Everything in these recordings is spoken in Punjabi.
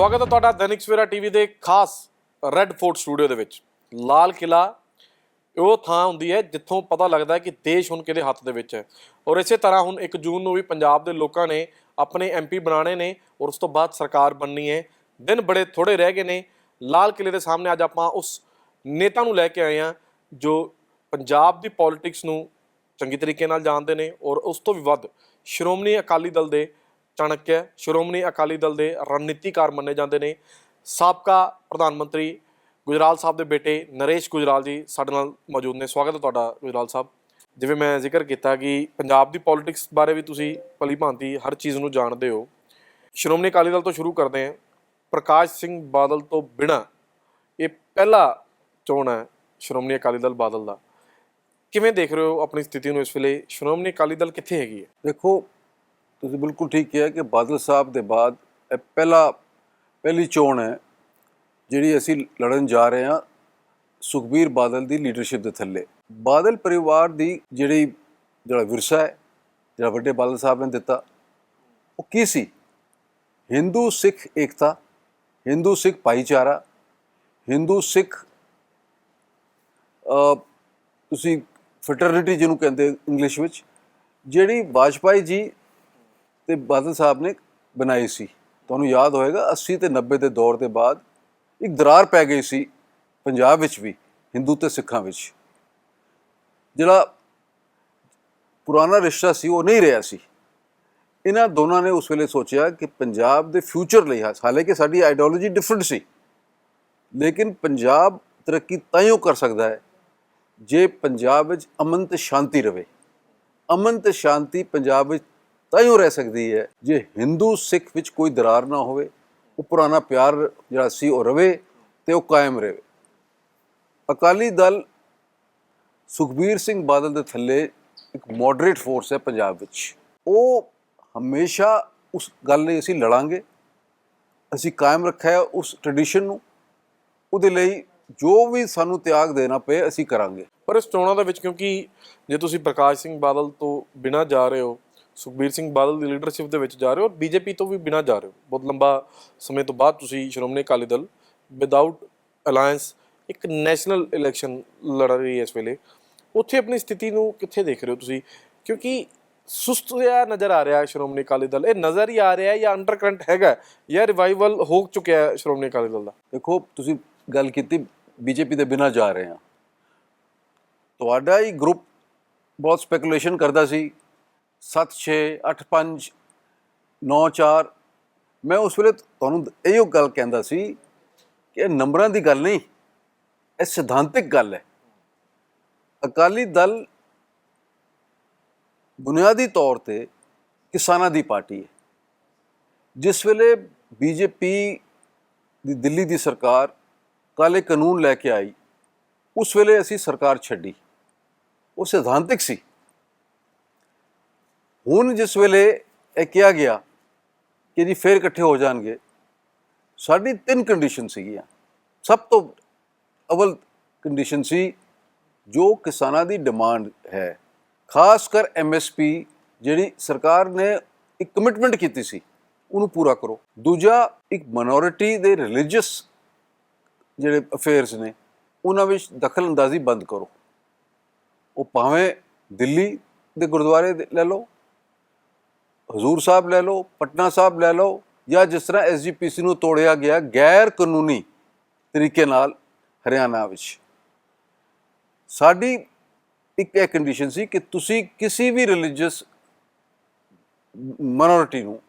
ਸਵਾਗਤ ਹੈ ਤੁਹਾਡਾ ਦੈਨਿਕ ਸਵੇਰਾ ਟੀਵੀ ਦੇ ਖਾਸ ਰੈੱਡ ਫੋਰਟ ਸਟੂਡੀਓ ਦੇ ਵਿੱਚ। ਲਾਲ ਕਿਲਾ ਉਹ ਥਾਂ ਹੁੰਦੀ ਹੈ ਜਿੱਥੋਂ ਪਤਾ ਲੱਗਦਾ ਹੈ ਕਿ ਦੇਸ਼ ਹੁਣ ਕਿਹਦੇ ਹੱਥ ਦੇ ਵਿੱਚ ਹੈ। ਔਰ ਇਸੇ ਤਰ੍ਹਾਂ ਹੁਣ 1 ਜੂਨ ਨੂੰ ਵੀ ਪੰਜਾਬ ਦੇ ਲੋਕਾਂ ਨੇ ਆਪਣੇ ਐਮਪੀ ਬਣਾਣੇ ਨੇ ਔਰ ਉਸ ਤੋਂ ਬਾਅਦ ਸਰਕਾਰ ਬਣਨੀ ਹੈ। ਦਿਨ ਬੜੇ ਥੋੜੇ ਰਹਿ ਗਏ ਨੇ। ਲਾਲ ਕਿਲੇ ਦੇ ਸਾਹਮਣੇ ਅੱਜ ਆਪਾਂ ਉਸ ਨੇਤਾ ਨੂੰ ਲੈ ਕੇ ਆਏ ਹਾਂ ਜੋ ਪੰਜਾਬ ਦੀ ਪੋਲਿਟਿਕਸ ਨੂੰ ਚੰਗੀ ਤਰੀਕੇ ਨਾਲ ਜਾਣਦੇ ਨੇ ਔਰ ਉਸ ਤੋਂ ਵੀ ਵੱਧ ਸ਼੍ਰੋਮਣੀ ਅਕਾਲੀ ਦਲ ਦੇ ਚਾਣਕਿਆ ਸ਼੍ਰੋਮਣੀ ਅਕਾਲੀ ਦਲ ਦੇ ਰਣਨੀਤੀਕਾਰ ਮੰਨੇ ਜਾਂਦੇ ਨੇ। ਸਾਬਕਾ ਪ੍ਰਧਾਨ ਮੰਤਰੀ ਗੁਜਰਾਲ ਸਾਹਿਬ ਦੇ ਬੇਟੇ ਨਰੇਸ਼ ਗੁਜਰਾਲ ਜੀ ਸਾਡੇ ਨਾਲ ਮੌਜੂਦ ਨੇ। ਸਵਾਗਤ ਹੈ ਤੁਹਾਡਾ ਗੁਜਰਾਲ ਸਾਹਿਬ। ਜਿਵੇਂ ਮੈਂ ਜ਼ਿਕਰ ਕੀਤਾ ਕਿ ਪੰਜਾਬ ਦੀ ਪੋਲਿਟਿਕਸ ਬਾਰੇ ਵੀ ਤੁਸੀਂ ਭਲੀ ਭਾਂਤੀ ਹਰ ਚੀਜ਼ ਨੂੰ ਜਾਣਦੇ ਹੋ। ਸ਼੍ਰੋਮਣੀ ਅਕਾਲੀ ਦਲ ਤੋਂ ਸ਼ੁਰੂ ਕਰਦੇ ਹਾਂ। ਪ੍ਰਕਾਸ਼ ਸਿੰਘ ਬਾਦਲ ਤੋਂ ਬਿਨਾ ਇਹ ਪਹਿਲਾ ਚੋਣ ਹੈ ਸ਼੍ਰੋਮਣੀ ਅਕਾਲੀ ਦਲ ਬਾਦਲ ਦਾ। ਕਿਵੇਂ ਦੇਖ ਰਹੇ ਹੋ ਆਪਣੀ ਸਥਿਤੀ ਨੂੰ ਇਸ ਵੇਲੇ? ਸ਼੍ਰੋਮਣੀ ਅਕਾਲੀ ਦਲ ਕਿੱਥੇ ਹੈਗੀ ਹੈ? ਦੇਖੋ ਤੁਸੀਂ ਬਿਲਕੁਲ ਠੀਕ ਕਿਹਾ ਕਿ ਬਾਦਲ ਸਾਹਿਬ ਦੇ ਬਾਅਦ ਇਹ ਪਹਿਲਾ ਪਹਿਲੀ ਚੋਣ ਹੈ, ਜਿਹੜੀ ਅਸੀਂ ਲੜਨ ਜਾ ਰਹੇ ਹਾਂ ਸੁਖਬੀਰ ਬਾਦਲ ਦੀ ਲੀਡਰਸ਼ਿਪ ਦੇ ਥੱਲੇ। ਬਾਦਲ ਪਰਿਵਾਰ ਦੀ ਜਿਹੜੀ ਜਿਹੜਾ ਵਿਰਸਾ ਹੈ, ਜਿਹੜਾ ਵੱਡੇ ਬਾਦਲ ਸਾਹਿਬ ਨੇ ਦਿੱਤਾ, ਉਹ ਕੀ ਸੀ? ਹਿੰਦੂ ਸਿੱਖ ਏਕਤਾ, ਹਿੰਦੂ ਸਿੱਖ ਭਾਈਚਾਰਾ, ਹਿੰਦੂ ਸਿੱਖ ਤੁਸੀਂ ਫੈਟਰਨਿਟੀ ਜਿਹਨੂੰ ਕਹਿੰਦੇ ਇੰਗਲਿਸ਼ ਵਿੱਚ, ਜਿਹੜੀ ਵਾਜਪਾਈ ਜੀ ਤੇ ਬਾਦਲ ਸਾਹਿਬ ਨੇ ਬਣਾਈ ਸੀ। ਤੁਹਾਨੂੰ ਯਾਦ ਹੋਏਗਾ 80 ਤੇ 90 ਦੇ ਦੌਰ ਦੇ ਬਾਅਦ ਇੱਕ ਦਰਾਰ ਪੈ ਗਈ ਸੀ ਪੰਜਾਬ ਵਿੱਚ ਵੀ, ਹਿੰਦੂ ਤੇ ਸਿੱਖਾਂ ਵਿੱਚ। ਜਿਹੜਾ ਪੁਰਾਣਾ ਰਿਸ਼ਤਾ ਸੀ, ਉਹ ਨਹੀਂ ਰਿਹਾ ਸੀ। ਇਹਨਾਂ ਦੋਨਾਂ ਨੇ ਉਸ ਵੇਲੇ ਸੋਚਿਆ ਕਿ ਪੰਜਾਬ ਦੇ ਫਿਊਚਰ ਲਈ, ਹਾਲਾਂਕਿ ਸਾਡੀ ਆਈਡੀਓਲੋਜੀ ਡਿਫਰੈਂਟ ਸੀ, ਲੇਕਿਨ ਪੰਜਾਬ ਤਰੱਕੀ ਤਾਂ ਕਰ ਸਕਦਾ ਹੈ, ਜੇ ਪੰਜਾਬ ਵਿੱਚ ਅਮਨ ਤੇ ਸ਼ਾਂਤੀ ਰਵੇ। ਅਮਨ ਤੇ ਸ਼ਾਂਤੀ ਪੰਜਾਬ ਵਿੱਚ ਤਾਂ ਹੀ ਰਹਿ ਸਕਦੀ ਹੈ। ਜੇ ਹਿੰਦੂ ਸਿੱਖ ਵਿੱਚ ਕੋਈ ਦਰਾਰ ਨਾ ਹੋਵੇ, ਉਹ ਪੁਰਾਣਾ ਪਿਆਰ ਜਿਹੜਾ ਸੀ ਉਹ ਰਵੇ ਤੇ ਉਹ ਕਾਇਮ ਰਹੇ ਅਕਾਲੀ ਦਲ ਸੁਖਬੀਰ ਸਿੰਘ ਬਾਦਲ ਦੇ ਥੱਲੇ ਇੱਕ ਮੋਡਰੇਟ ਫੋਰਸ ਹੈ ਪੰਜਾਬ ਵਿੱਚ। ਉਹ ਹਮੇਸ਼ਾ ਉਸ ਗੱਲ ਲਈ ਅਸੀਂ ਲੜਾਂਗੇ। ਅਸੀਂ ਕਾਇਮ ਰੱਖਿਆ ਹੈ ਉਸ ਟ੍ਰੈਡੀਸ਼ਨ ਨੂੰ। ਉਹਦੇ ਲਈ ਜੋ ਵੀ ਸਾਨੂੰ ਤਿਆਗ ਦੇਣਾ ਪਏ, ਅਸੀਂ ਕਰਾਂਗੇ। ਪਰ ਇਸ ਚੋਣਾਂ ਦੇ ਵਿੱਚ ਕਿਉਂਕਿ ਜੇ ਤੁਸੀਂ ਪ੍ਰਕਾਸ਼ ਸਿੰਘ ਬਾਦਲ ਤੋਂ ਬਿਨਾਂ ਜਾ ਰਹੇ ਹੋ ਸੁਖਬੀਰ ਸਿੰਘ ਬਾਦਲ ਦੀ ਲੀਡਰਸ਼ਿਪ ਦੇ ਵਿੱਚ ਜਾ ਰਹੇ ਹੋ ਔਰ ਬੀਜੇਪੀ ਤੋਂ ਵੀ ਬਿਨਾਂ ਜਾ ਰਹੇ ਹੋ। ਬਹੁਤ ਲੰਬਾ ਸਮੇਂ ਤੋਂ ਬਾਅਦ ਤੁਸੀਂ ਸ਼੍ਰੋਮਣੀ ਅਕਾਲੀ ਦਲ ਵਿਦਆਊਟ ਅਲਾਈਅੰਸ ਇੱਕ ਨੈਸ਼ਨਲ ਇਲੈਕਸ਼ਨ ਲੜ ਰਹੀ ਹੈ ਇਸ ਵੇਲੇ। ਉੱਥੇ ਆਪਣੀ ਸਥਿਤੀ ਨੂੰ ਕਿੱਥੇ ਦੇਖ ਰਹੇ ਹੋ ਤੁਸੀਂ? ਕਿਉਂਕਿ ਸੁਸਤ ਜਿਹਾ ਨਜ਼ਰ ਆ ਰਿਹਾ ਸ਼੍ਰੋਮਣੀ ਅਕਾਲੀ ਦਲ। ਇਹ ਨਜ਼ਰ ਹੀ ਆ ਰਿਹਾ ਹੈ ਜਾਂ ਅੰਡਰਕਰੰਟ ਹੈਗਾ ਜਾਂ ਰਿਵਾਈਵਲ ਹੋ ਚੁੱਕਿਆ ਹੈ ਸ਼੍ਰੋਮਣੀ ਅਕਾਲੀ ਦਲ ਦਾ। ਦੇਖੋ, ਤੁਸੀਂ ਗੱਲ ਕੀਤੀ ਬੀਜੇਪੀ ਦੇ ਬਿਨਾਂ ਜਾ ਰਹੇ ਆ ਤੁਹਾਡਾ ਹੀ ਗਰੁੱਪ ਬਹੁਤ ਸਪੈਕੂਲੇਸ਼ਨ ਕਰਦਾ ਸੀ 7 6 8 5 9 4 ਮੈਂ ਉਸ ਵੇਲੇ ਤੁਹਾਨੂੰ ਇਹੋ ਗੱਲ ਕਹਿੰਦਾ ਸੀ ਕਿ ਇਹ ਨੰਬਰਾਂ ਦੀ ਗੱਲ ਨਹੀਂ, ਇਹ ਸਿਧਾਂਤਿਕ ਗੱਲ ਹੈ। ਅਕਾਲੀ ਦਲ ਬੁਨਿਆਦੀ ਤੌਰ ਤੇ ਕਿਸਾਨਾਂ ਦੀ ਪਾਰਟੀ ਹੈ। ਜਿਸ ਵੇਲੇ ਬੀਜੇਪੀ ਦੀ ਦਿੱਲੀ ਦੀ ਸਰਕਾਰ ਕਾਲੇ ਕਾਨੂੰਨ ਲੈ ਕੇ ਆਈ, ਉਸ ਵੇਲੇ ਅਸੀਂ ਸਰਕਾਰ ਛੱਡੀ। ਉਹ ਸਿਧਾਂਤਿਕ ਸੀ। ਹੁਣ ਜਿਸ ਵੇਲੇ ਇਹ ਕਿਹਾ ਗਿਆ ਕਿ ਜੀ ਫੇਰ ਇਕੱਠੇ ਹੋ ਜਾਣਗੇ, ਸਾਡੀ ਤਿੰਨ ਕੰਡੀਸ਼ਨ ਸੀਗੀਆਂ। ਸਭ ਤੋਂ ਅਵਲ ਕੰਡੀਸ਼ਨ ਸੀ ਜੋ ਕਿਸਾਨਾਂ ਦੀ ਡਿਮਾਂਡ ਹੈ। ਖਾਸ ਕਰ ਐਮਐਸਪੀ ਜਿਹੜੀ ਸਰਕਾਰ ਨੇ ਇੱਕ ਕਮਿਟਮੈਂਟ ਕੀਤੀ ਸੀ, ਉਹਨੂੰ ਪੂਰਾ ਕਰੋ। ਦੂਜਾ, ਇੱਕ ਮਿਨੋਰਿਟੀ ਦੇ ਰਿਲੀਜੀਅਸ ਜਿਹੜੇ ਅਫੇਅਰਸ ਨੇ, ਉਹਨਾਂ ਵਿੱਚ ਦਖਲ ਅੰਦਾਜ਼ੀ ਬੰਦ ਕਰੋ। ਉਹ ਭਾਵੇਂ ਦਿੱਲੀ ਦੇ ਗੁਰਦੁਆਰੇ ਦੇ ਲੈ ਲਓ ਹਜ਼ੂਰ ਸਾਹਿਬ ਲੈ ਲਓ, ਪਟਨਾ ਸਾਹਿਬ ਲੈ ਲਓ, ਜਾਂ ਜਿਸ ਤਰ੍ਹਾਂ ਐਸਜੀਪੀਸੀ ਨੂੰ ਤੋੜਿਆ ਗਿਆ ਗੈਰ ਕਾਨੂੰਨੀ ਤਰੀਕੇ ਨਾਲ ਹਰਿਆਣਾ ਵਿੱਚ। ਸਾਡੀ ਇੱਕ ਇਹ ਕੰਡੀਸ਼ਨ ਸੀ ਕਿ ਤੁਸੀਂ ਕਿਸੇ ਵੀ ਰਿਲੀਜੀਅਸ ਮਿਨੋਰਿਟੀ ਨੂੰ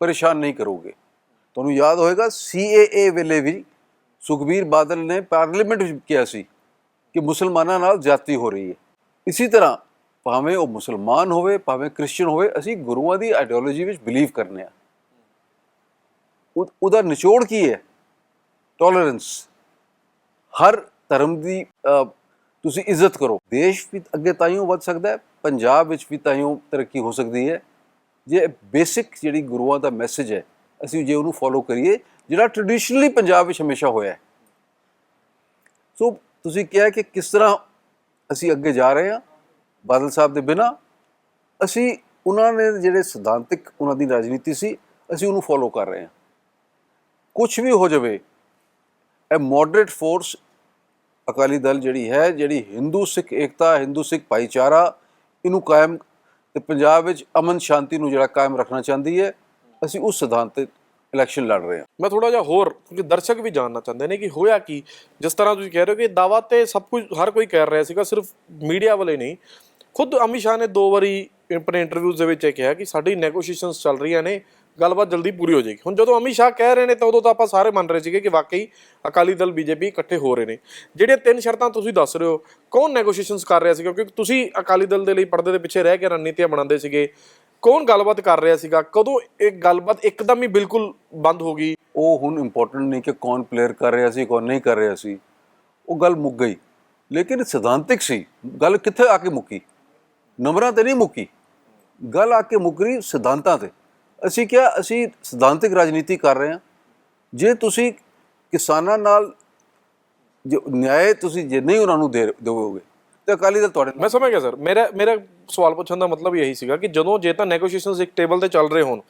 ਪਰੇਸ਼ਾਨ ਨਹੀਂ ਕਰੋਗੇ। ਤੁਹਾਨੂੰ ਯਾਦ ਹੋਏਗਾ ਸੀਏਏ ਵੇਲੇ ਵੀ ਸੁਖਬੀਰ ਬਾਦਲ ਨੇ ਪਾਰਲੀਮੈਂਟ ਵਿੱਚ ਕਿਹਾ ਸੀ ਕਿ ਮੁਸਲਮਾਨਾਂ ਨਾਲ ਜਾਤੀ ਹੋ ਰਹੀ ਹੈ। ਇਸੇ ਤਰ੍ਹਾਂ ਭਾਵੇਂ ਉਹ ਮੁਸਲਮਾਨ ਹੋਵੇ, ਭਾਵੇਂ ਕ੍ਰਿਸਚੀਅਨ ਹੋਵੇ, ਅਸੀਂ ਗੁਰੂਆਂ ਦੀ ਆਈਡੀਓਲੋਜੀ ਵਿੱਚ ਬਿਲੀਵ ਕਰਨੇ ਆ। ਉਹ- ਉਹਦਾ ਨਿਚੋੜ ਕੀ ਹੈ? ਟੋਲਰੈਂਸ ਹਰ ਧਰਮ ਦੀ ਤੁਸੀਂ ਇੱਜ਼ਤ ਕਰੋ। ਦੇਸ਼ ਵੀ ਅੱਗੇ ਤਾਈਓ ਵੱਧ ਸਕਦਾ ਹੈ, ਪੰਜਾਬ ਵਿੱਚ ਵੀ ਤਾਈਓ ਤਰੱਕੀ ਹੋ ਸਕਦੀ ਹੈ। ਜੇ ਬੇਸਿਕ ਜਿਹੜੀ ਗੁਰੂਆਂ ਦਾ ਮੈਸੇਜ ਹੈ, ਅਸੀਂ ਜੇ ਉਹਨੂੰ ਫੋਲੋ ਕਰੀਏ, ਜਿਹੜਾ ਟ੍ਰੈਡੀਸ਼ਨਲੀ ਪੰਜਾਬ ਵਿੱਚ ਹਮੇਸ਼ਾ ਹੋਇਆ ਹੈ। ਸੋ ਤੁਸੀਂ ਕਿਹਾ ਕਿ ਕਿਸ ਤਰ੍ਹਾਂ ਅਸੀਂ ਅੱਗੇ ਜਾ ਰਹੇ ਹਾਂ ਬਾਦਲ ਸਾਹਿਬ ਦੇ ਬਿਨਾ ਅਸੀਂ ਉਹਨਾਂ ਨੇ ਜਿਹੜੇ ਸਿਧਾਂਤਿਕ ਉਹਨਾਂ ਦੀ ਰਾਜਨੀਤੀ ਸੀ, ਅਸੀਂ ਉਹਨੂੰ ਫੋਲੋ ਕਰ ਰਹੇ ਹਾਂ। ਕੁਝ ਵੀ ਹੋ ਜਾਵੇ, ਇਹ ਮੋਡਰੇਟ ਫੋਰਸ ਅਕਾਲੀ ਦਲ ਜਿਹੜੀ ਹੈ, ਜਿਹੜੀ ਹਿੰਦੂ ਸਿੱਖ ਏਕਤਾ ਹਿੰਦੂ ਸਿੱਖ ਭਾਈਚਾਰਾ, ਇਹਨੂੰ ਕਾਇਮ ਤੇ ਪੰਜਾਬ ਵਿੱਚ ਅਮਨ ਸ਼ਾਂਤੀ ਨੂੰ ਜਿਹੜਾ ਕਾਇਮ ਰੱਖਣਾ ਚਾਹੁੰਦੀ ਹੈ, ਅਸੀਂ ਉਸ ਸਿਧਾਂਤ ਤੇ ਇਲੈਕਸ਼ਨ ਲੜ ਰਹੇ ਹਾਂ। ਮੈਂ ਥੋੜਾ ਜਿਹਾ ਹੋਰ, ਕਿਉਂਕਿ ਦਰਸ਼ਕ ਵੀ ਜਾਣਨਾ ਚਾਹੁੰਦੇ ਨੇ ਕਿ ਹੋਇਆ ਕੀ, ਜਿਸ ਤਰ੍ਹਾਂ ਤੁਸੀਂ ਕਹਿ ਰਹੇ ਹੋ ਕਿ ਦਾਵਾ ਤੇ ਸਭ ਕੁਝ ਹਰ ਕੋਈ ਕਰ ਰਿਹਾ ਸੀਗਾ, ਸਿਰਫ ਮੀਡੀਆ ਵਾਲੇ ਨਹੀਂ ਖੁਦ ਅਮਿਤ ਸ਼ਾਹ ਨੇ ਦੋ ਵਾਰੀ ਆਪਣੇ ਇੰਟਰਵਿਊਜ਼ ਦੇ ਵਿੱਚ ਇਹ ਕਿਹਾ ਕਿ ਸਾਡੀ ਨੈਗੋਸ਼ੀਏਸ਼ਨਸ ਚੱਲ ਰਹੀਆਂ ਨੇ, ਗੱਲਬਾਤ ਜਲਦੀ ਪੂਰੀ ਹੋ ਜਾਏਗੀ। ਹੁਣ ਜਦੋਂ ਅਮਿਤ ਸ਼ਾਹ ਕਹਿ ਰਹੇ ਨੇ, ਤਾਂ ਉਦੋਂ ਤਾਂ ਆਪਾਂ ਸਾਰੇ ਮੰਨ ਰਹੇ ਸੀਗੇ ਕਿ ਵਾਕਈ ਅਕਾਲੀ ਦਲ, ਬੀਜੇਪੀ ਇਕੱਠੇ ਹੋ ਰਹੇ ਨੇ। ਜਿਹੜੀਆਂ ਤਿੰਨ ਸ਼ਰਤਾਂ ਤੁਸੀਂ ਦੱਸ ਰਹੇ ਹੋ, ਕੌਣ ਨੈਗੋਸ਼ੀਏਸ਼ਨਸ ਕਰ ਰਿਹਾ ਸੀਗਾ? ਕਿਉਂਕਿ ਤੁਸੀਂ ਅਕਾਲੀ ਦਲ ਦੇ ਲਈ ਪਰਦੇ ਦੇ ਪਿੱਛੇ ਰਹਿ ਕੇ ਰਣਨੀਤੀਆਂ ਬਣਾਉਂਦੇ ਸੀਗੇ। ਕੌਣ ਗੱਲਬਾਤ ਕਰ ਰਿਹਾ ਸੀਗਾ? ਕਦੋਂ ਇਹ ਗੱਲਬਾਤ ਇੱਕਦਮ ਹੀ ਬਿਲਕੁਲ ਬੰਦ ਹੋ ਗਈ? ਉਹ ਹੁਣ ਇੰਪੋਰਟੈਂਟ ਨਹੀਂ ਕਿ ਕੌਣ ਪਲੇਅਰ ਕਰ ਰਿਹਾ ਸੀ, ਕੌਣ ਨਹੀਂ ਕਰ ਰਿਹਾ ਸੀ। ਉਹ ਗੱਲ ਮੁੱਕ ਗਈ। ਲੇਕਿਨ ਸਿਧਾਂਤਿਕ ਸੀ। ਗੱਲ ਕਿੱਥੇ ਆ ਕੇ ਮੁੱਕੀ? ਨੰਬਰਾਂ ਤੇ ਨਹੀਂ ਮੁੱਕੀ। ਗੱਲ ਆ ਕੇ ਮੁੱਕ ਸਿਧਾਂਤਾਂ ਤੇ। ਅਸੀਂ ਕਿਹਾ, ਅਸੀਂ ਸਿਧਾਂਤਿਕ ਰਾਜਨੀਤੀ ਕਰ ਰਹੇ ਹਾਂ। ਜੇ ਤੁਸੀਂ ਕਿਸਾਨਾਂ ਨਾਲ, ਜੋ ਨਿਆਂ ਤੁਸੀਂ ਜੇ ਨਹੀਂ ਉਹਨਾਂ ਨੂੰ ਦੇ ਦੇਵੋਗੇ ਤੇ ਅਕਾਲੀ ਦਲ ਤੁਹਾਡੇ ਨਾਲ? ਮੈਂ ਸਮਝ ਗਿਆ ਸਰ। ਮੇਰਾ ਮੇਰਾ ਸਵਾਲ ਪੁੱਛਣ ਦਾ ਮਤਲਬ ਇਹੀ ਸੀਗਾ ਕਿ ਜਦੋਂ ਜੇ ਤਾਂ ਨੈਗੋਸ਼ੀਏਸ਼ਨਸ ਇੱਕ ਟੇਬਲ ਤੇ ਚੱਲ ਰਹੇ ਹੋਣ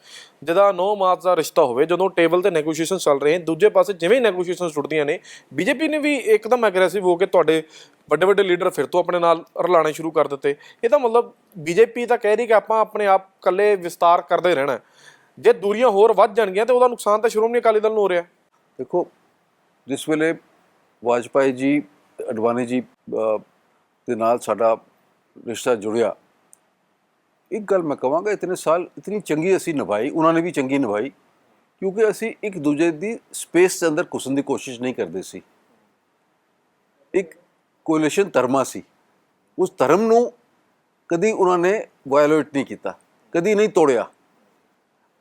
ਜਿਹਦਾ 9 ਮਾਰਚ ਦਾ ਰਿਸ਼ਤਾ ਹੋਵੇ ਜਦੋਂ ਟੇਬਲ ਤੇ ਨੈਗੋਸ਼ੀਏਸ਼ਨ ਚੱਲ ਰਹੇ ਹਨ ਦੂਜੇ ਪਾਸੇ ਜਿਵੇਂ ਨੈਗੋਸ਼ੀਏਸ਼ਨਸ ਟੁੱਟਦੀਆਂ ਨੇ ਬੀਜੇਪੀ ਨੇ ਵੀ ਇੱਕਦਮ ਐਗਰੈਸਿਵ ਹੋ ਕੇ ਤੁਹਾਡੇ ਵੱਡੇ ਵੱਡੇ ਲੀਡਰ ਫਿਰ ਤੋਂ ਆਪਣੇ ਨਾਲ ਰਲਾਣੇ ਸ਼ੁਰੂ ਕਰ ਦਿੱਤੇ। ਇਹਦਾ ਮਤਲਬ ਬੀਜੇਪੀ ਤਾਂ ਕਹਿ ਰਹੀ ਕਿ ਆਪਾਂ ਆਪਣੇ ਆਪ ਇਕੱਲੇ ਵਿਸਤਾਰ ਕਰਦੇ ਰਹਿਣਾ। ਜੇ ਦੂਰੀਆਂ ਹੋਰ ਵੱਧ ਜਾਣਗੀਆਂ ਤੇ ਉਹਦਾ ਨੁਕਸਾਨ ਤਾਂ ਸ਼੍ਰੋਮਣੀ ਅਕਾਲੀ ਦਲ ਨੂੰ ਹੋ ਰਿਹਾ ਦੇਖੋ ਜਿਸ ਵੇਲੇ ਵਾਜਪਾਈ ਜੀ ਅਡਵਾਨੀ ਜੀ ਦੇ ਨਾਲ ਸਾਡਾ ਰਿਸ਼ਤਾ ਜੁੜਿਆ। ਇੱਕ ਗੱਲ ਮੈਂ ਕਹਾਂਗਾ, ਇਤਨੇ ਸਾਲ ਇਤਨੀ ਚੰਗੀ ਅਸੀਂ ਨਿਭਾਈ, ਉਹਨਾਂ ਨੇ ਵੀ ਚੰਗੀ ਨਿਭਾਈ, ਕਿਉਂਕਿ ਅਸੀਂ ਇੱਕ ਦੂਜੇ ਦੀ ਸਪੇਸ ਦੇ ਅੰਦਰ ਘੁਸਣ ਦੀ ਕੋਸ਼ਿਸ਼ ਨਹੀਂ ਕਰਦੇ ਸੀ। ਇੱਕ ਕੋਲੀਸ਼ਨ ਧਰਮਾ ਸੀ। ਉਸ ਧਰਮ ਨੂੰ ਕਦੀ ਉਹਨਾਂ ਨੇ ਵਾਇਓਲੇਟ ਨਹੀਂ ਕੀਤਾ, ਕਦੀ ਨਹੀਂ ਤੋੜਿਆ।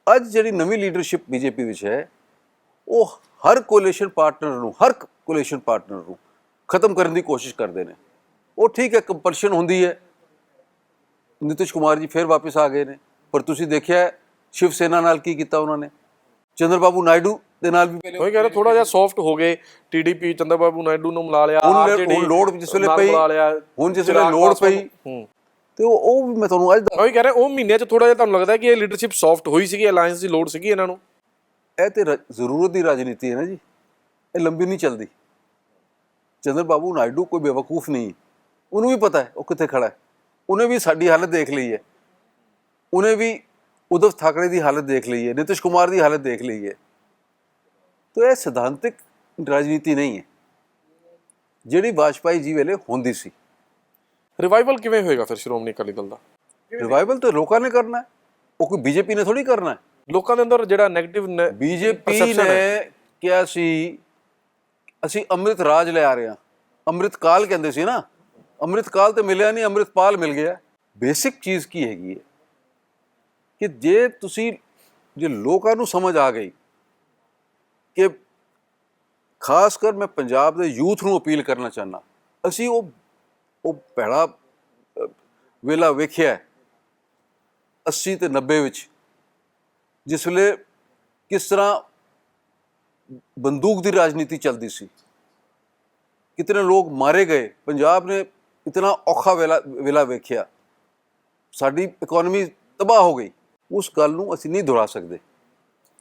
ਅੱਜ ਜਿਹੜੀ ਨਵੀਂ ਲੀਡਰਸ਼ਿਪ ਬੀਜੇਪੀ ਵਿੱਚ ਹੈ, ਉਹ ਹਰ ਕੋਲੀਸ਼ਨ ਪਾਰਟਨਰ ਨੂੰ, ਹਰ ਕੋਲੀਸ਼ਨ ਪਾਰਟਨਰ ਨੂੰ ਖਤਮ ਕਰਨ ਦੀ ਕੋਸ਼ਿਸ਼ ਕਰਦੇ ਨੇ। ਉਹ ਠੀਕ ਹੈ ਕੰਪਲਸ਼ਨ ਹੁੰਦੀ ਹੈ। ਨਿਤਿਸ਼ ਕੁਮਾਰ ਜੀ ਫਿਰ ਵਾਪਸ ਆ ਗਏ ਨੇ। ਪਰ ਤੁਸੀਂ ਦੇਖਿਆ ਸ਼ਿਵ ਸੈਨਾ ਨਾਲ ਕੀ ਕੀਤਾ ਉਹਨਾਂ ਨੇ? ਚੰਦਰ ਬਾਬੂ ਨਾਇਡੂ ਦੇ ਨਾਲ ਵੀ ਪਹਿਲੇ ਉਹੀ ਕਹਿ ਰਿਹਾ ਥੋੜਾ ਜਿਹਾ ਸੌਫਟ ਹੋ ਗਏ। ਟੀਡੀਪੀ ਚੰਦਰਬਾਬੂ ਨਾਇਡੂ ਨੂੰ ਮਿਲਾ ਲਿਆ ਹੁਣ ਲੋੜ ਜਿਸ ਵੇਲੇ ਪਈ ਹੁਣ ਜਿਸ ਵੇਲੇ ਪਾਸਵਾਨ ਪਈ ਤੇ ਉਹ ਉਹ ਵੀ ਮੈਂ ਤੁਹਾਨੂੰ ਅੱਜ ਦੱਸ ਉਹੀ ਕਹਿ ਰਿਹਾ ਉਹ ਮਹੀਨਿਆਂ 'ਚ ਥੋੜਾ ਜਿਹਾ ਤੁਹਾਨੂੰ ਲੱਗਦਾ ਕਿ ਇਹ ਲੀਡਰਸ਼ਿਪ ਸੌਫਟ ਹੋਈ ਸੀਗੀ ਅਲਾਈਅੰਸ ਦੀ ਲੋੜ ਸੀਗੀ ਇਹਨਾਂ ਨੂੰ? ਇਹ ਤੇ ਜ਼ਰੂਰਤ ਦੀ ਰਾਜਨੀਤੀ ਹੈ ਨਾ ਜੀ। ਇਹ ਲੰਬੀ ਨਹੀਂ ਚੱਲਦੀ। ਚੰਦਰ ਬਾਬੂ ਨਾਇਡੂ ਕੋਈ ਬੇਵਕੂਫ ਨਹੀਂ। ਉਹਨੂੰ ਵੀ ਪਤਾ ਹੈ ਉਹ ਕਿੱਥੇ ਖੜਾ ਹੈ। ਉਹਨੇ ਵੀ ਸਾਡੀ ਹਾਲਤ ਦੇਖ ਲਈ ਹੈ। ਉਹਨੇ ਵੀ ਉਦਵ ਠਾਕਰੇ ਦੀ ਹਾਲਤ ਦੇਖ ਲਈ ਹੈ ਨਿਤਿਸ਼ ਕੁਮਾਰ ਦੀ ਹਾਲਤ ਦੇਖ ਲਈ ਹੈ। ਤਾਂ ਇਹ ਸਿਧਾਂਤਿਕ ਰਾਜਨੀਤੀ ਨਹੀਂ ਹੈ। ਜਿਹੜੀ ਵਾਜਪਾਈ ਜੀ ਵੇਲੇ ਹੁੰਦੀ ਸੀ। ਰਿਵਾਈਵਲ ਕਿਵੇਂ ਹੋਏਗਾ ਫਿਰ ਸ਼੍ਰੋਮਣੀ ਅਕਾਲੀ ਦਲ ਦਾ? ਰਿਵਾਈਵਲ ਤਾਂ ਲੋਕਾਂ ਨੇ ਕਰਨਾ ਹੈ। ਉਹ ਕੋਈ ਬੀਜੇਪੀ ਨੇ ਥੋੜੀ ਕਰਨਾ ਹੈ। ਲੋਕਾਂ ਦੇ ਅੰਦਰ ਜਿਹੜਾ 네ਗੇਟਿਵ ਬੀਜੇਪੀ ਨੇ ਕਿਹਾ ਸੀ ਅਸੀਂ ਅੰਮ੍ਰਿਤ ਰਾਜ ਲੈ ਆ ਰਹੇ ਹਾਂ। ਅੰਮ੍ਰਿਤ ਕਾਲ ਕਹਿੰਦੇ ਸੀ ਨਾ। ਅੰਮ੍ਰਿਤ ਕਾਲ ਤੇ ਮਿਲਿਆ ਨਹੀਂ, ਅੰਮ੍ਰਿਤਪਾਲ ਮਿਲ ਗਿਆ। ਬੇਸਿਕ ਚੀਜ਼ ਕੀ ਹੈਗੀ ਹੈ? ਕਿ ਜੇ ਤੁਸੀਂ, ਜੇ ਲੋਕਾਂ ਨੂੰ ਸਮਝ ਆ ਗਈ ਕਿ ਖਾਸ ਕਰ ਮੈਂ ਪੰਜਾਬ ਦੇ ਯੂਥ ਨੂੰ ਅਪੀਲ ਕਰਨਾ ਚਾਹਨਾ ਅਸੀਂ ਉਹ ਉਹ ਭੈੜਾ ਵੇਲਾ ਵੇਖਿਆ ਹੈ 80 ਤੇ 90 ਵਿੱਚ, ਜਿਸ ਵੇਲੇ ਕਿਸ ਤਰ੍ਹਾਂ ਬੰਦੂਕ ਦੀ ਰਾਜਨੀਤੀ ਚੱਲਦੀ ਸੀ। ਕਿਤਨੇ ਲੋਕ ਮਾਰੇ ਗਏ, ਪੰਜਾਬ ਨੇ ਇਤਨਾ ਔਖਾ ਵੇਲਾ ਵੇਲਾ ਵੇਖਿਆ ਸਾਡੀ ਇਕਨੋਮੀ ਤਬਾਹ ਹੋ ਗਈ। ਉਸ ਗੱਲ ਨੂੰ ਅਸੀਂ ਨਹੀਂ ਦੁਹਰਾ ਸਕਦੇ।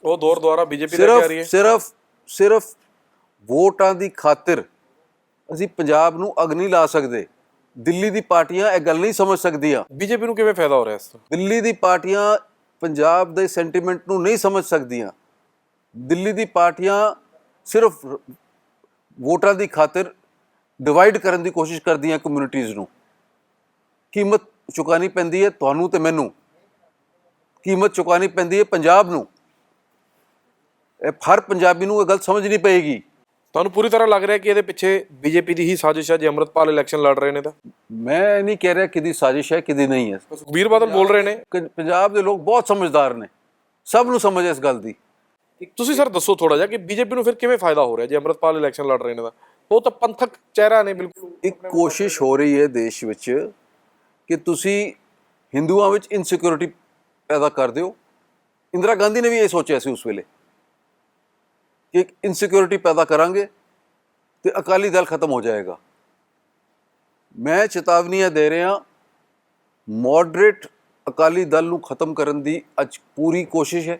ਉਹ ਦੌਰ ਦੁਆਰਾ ਬੀਜੇਪੀ ਕੇ ਆ ਰਹੀ ਹੈ। ਸਿਰਫ ਸਿਰਫ ਸਿਰਫ ਵੋਟਾਂ ਦੀ ਖਾਤਰ ਅਸੀਂ ਪੰਜਾਬ ਨੂੰ ਅਗ ਨਹੀਂ ਲਾ ਸਕਦੇ। ਦਿੱਲੀ ਦੀ ਪਾਰਟੀਆਂ ਇਹ ਗੱਲ ਨਹੀਂ ਸਮਝ ਸਕਦੀਆਂ। ਬੀਜੇਪੀ ਨੂੰ ਕਿਵੇਂ ਫਾਇਦਾ ਹੋ ਰਿਹਾ ਇਸ ਤੋਂ? ਦਿੱਲੀ ਦੀ ਪਾਰਟੀਆਂ ਪੰਜਾਬ ਦੇ ਸੈਂਟੀਮੈਂਟ ਨੂੰ ਨਹੀਂ ਸਮਝ ਸਕਦੀਆਂ। ਦਿੱਲੀ ਦੀ ਪਾਰਟੀਆਂ ਸਿਰਫ ਵੋਟਾਂ ਦੀ ਖਾਤਰ ਡਿਵਾਈਡ ਕਰਨ ਦੀ ਕੋਸ਼ਿਸ਼ ਕਰਦੀਆਂ ਕਮਿਊਨਿਟੀਆਂ ਨੂੰ। ਕੀਮਤ ਚੁਕਾਣੀ ਪੈਂਦੀ ਹੈ ਤੁਹਾਨੂੰ ਤੇ ਮੈਨੂੰ। ਕੀਮਤ ਚੁਕਾਣੀ ਪੈਂਦੀ ਹੈ ਪੰਜਾਬ ਨੂੰ। ਇਹ ਹਰ ਪੰਜਾਬੀ ਨੂੰ ਇਹ ਗੱਲ ਸਮਝਣੀ ਪਏਗੀ। ਤੁਹਾਨੂੰ ਪੂਰੀ ਤਰ੍ਹਾਂ ਲੱਗ ਰਿਹਾ ਕਿ ਇਹਦੇ ਪਿੱਛੇ ਬੀਜੇਪੀ ਦੀ ਹੀ ਸਾਜ਼ਿਸ਼ ਹੈ ਜੇ ਅੰਮ੍ਰਿਤਪਾਲ ਇਲੈਕਸ਼ਨ ਲੜ ਰਹੇ ਨੇ ਤਾਂ? ਮੈਂ ਨਹੀਂ ਕਹਿ ਰਿਹਾ ਕਿਹਦੀ ਸਾਜ਼ਿਸ਼ ਹੈ ਕਿਹਦੀ ਨਹੀਂ ਹੈ। ਸੁਖਬੀਰ ਬਾਦਲ ਬੋਲ ਰਹੇ ਨੇ। ਕਿ ਪੰਜਾਬ ਦੇ ਲੋਕ ਬਹੁਤ ਸਮਝਦਾਰ ਨੇ। ਸਭ ਨੂੰ ਸਮਝ ਹੈ ਇਸ ਗੱਲ ਦੀ। ਤੁਸੀਂ ਸਰ ਦੱਸੋ ਥੋੜਾ ਜਿਹਾ ਕਿ ਬੀਜੇਪੀ ਨੂੰ ਫਿਰ ਕਿਵੇਂ ਫਾਇਦਾ ਹੋ ਰਿਹਾ ਜੇ ਅੰਮ੍ਰਿਤਪਾਲ ਇਲੈਕਸ਼ਨ ਲੜ ਰਹੇ ਨੇ ਤਾਂ? ਉਹ ਤਾਂ ਪੰਥਕ ਚਿਹਰਾ ਨੇ ਬਿਲਕੁਲ। ਇੱਕ ਕੋਸ਼ਿਸ਼ ਹੋ ਰਹੀ ਹੈ ਦੇਸ਼ ਵਿੱਚ ਕਿ ਤੁਸੀਂ ਹਿੰਦੂਆਂ ਵਿੱਚ ਇਨਸਿਕਿਉਰਿਟੀ ਪੈਦਾ ਕਰ ਦਿਓ। ਇੰਦਰਾ ਗਾਂਧੀ ਨੇ ਵੀ ਇਹ ਸੋਚਿਆ ਸੀ ਉਸ ਵੇਲੇ ਕਿ ਇੱਕ ਇਨਸਿਕਿਉਰਿਟੀ ਪੈਦਾ ਕਰਾਂਗੇ ਤੇ ਅਕਾਲੀ ਦਲ ਖਤਮ ਹੋ ਜਾਏਗਾ। ਮੈਂ ਚੇਤਾਵਨੀਆਂ ਦੇ ਰਿਹਾ ਮੋਡਰੇਟ ਅਕਾਲੀ ਦਲ ਨੂੰ ਖਤਮ ਕਰਨ ਦੀ ਅੱਜ ਪੂਰੀ ਕੋਸ਼ਿਸ਼ ਹੈ।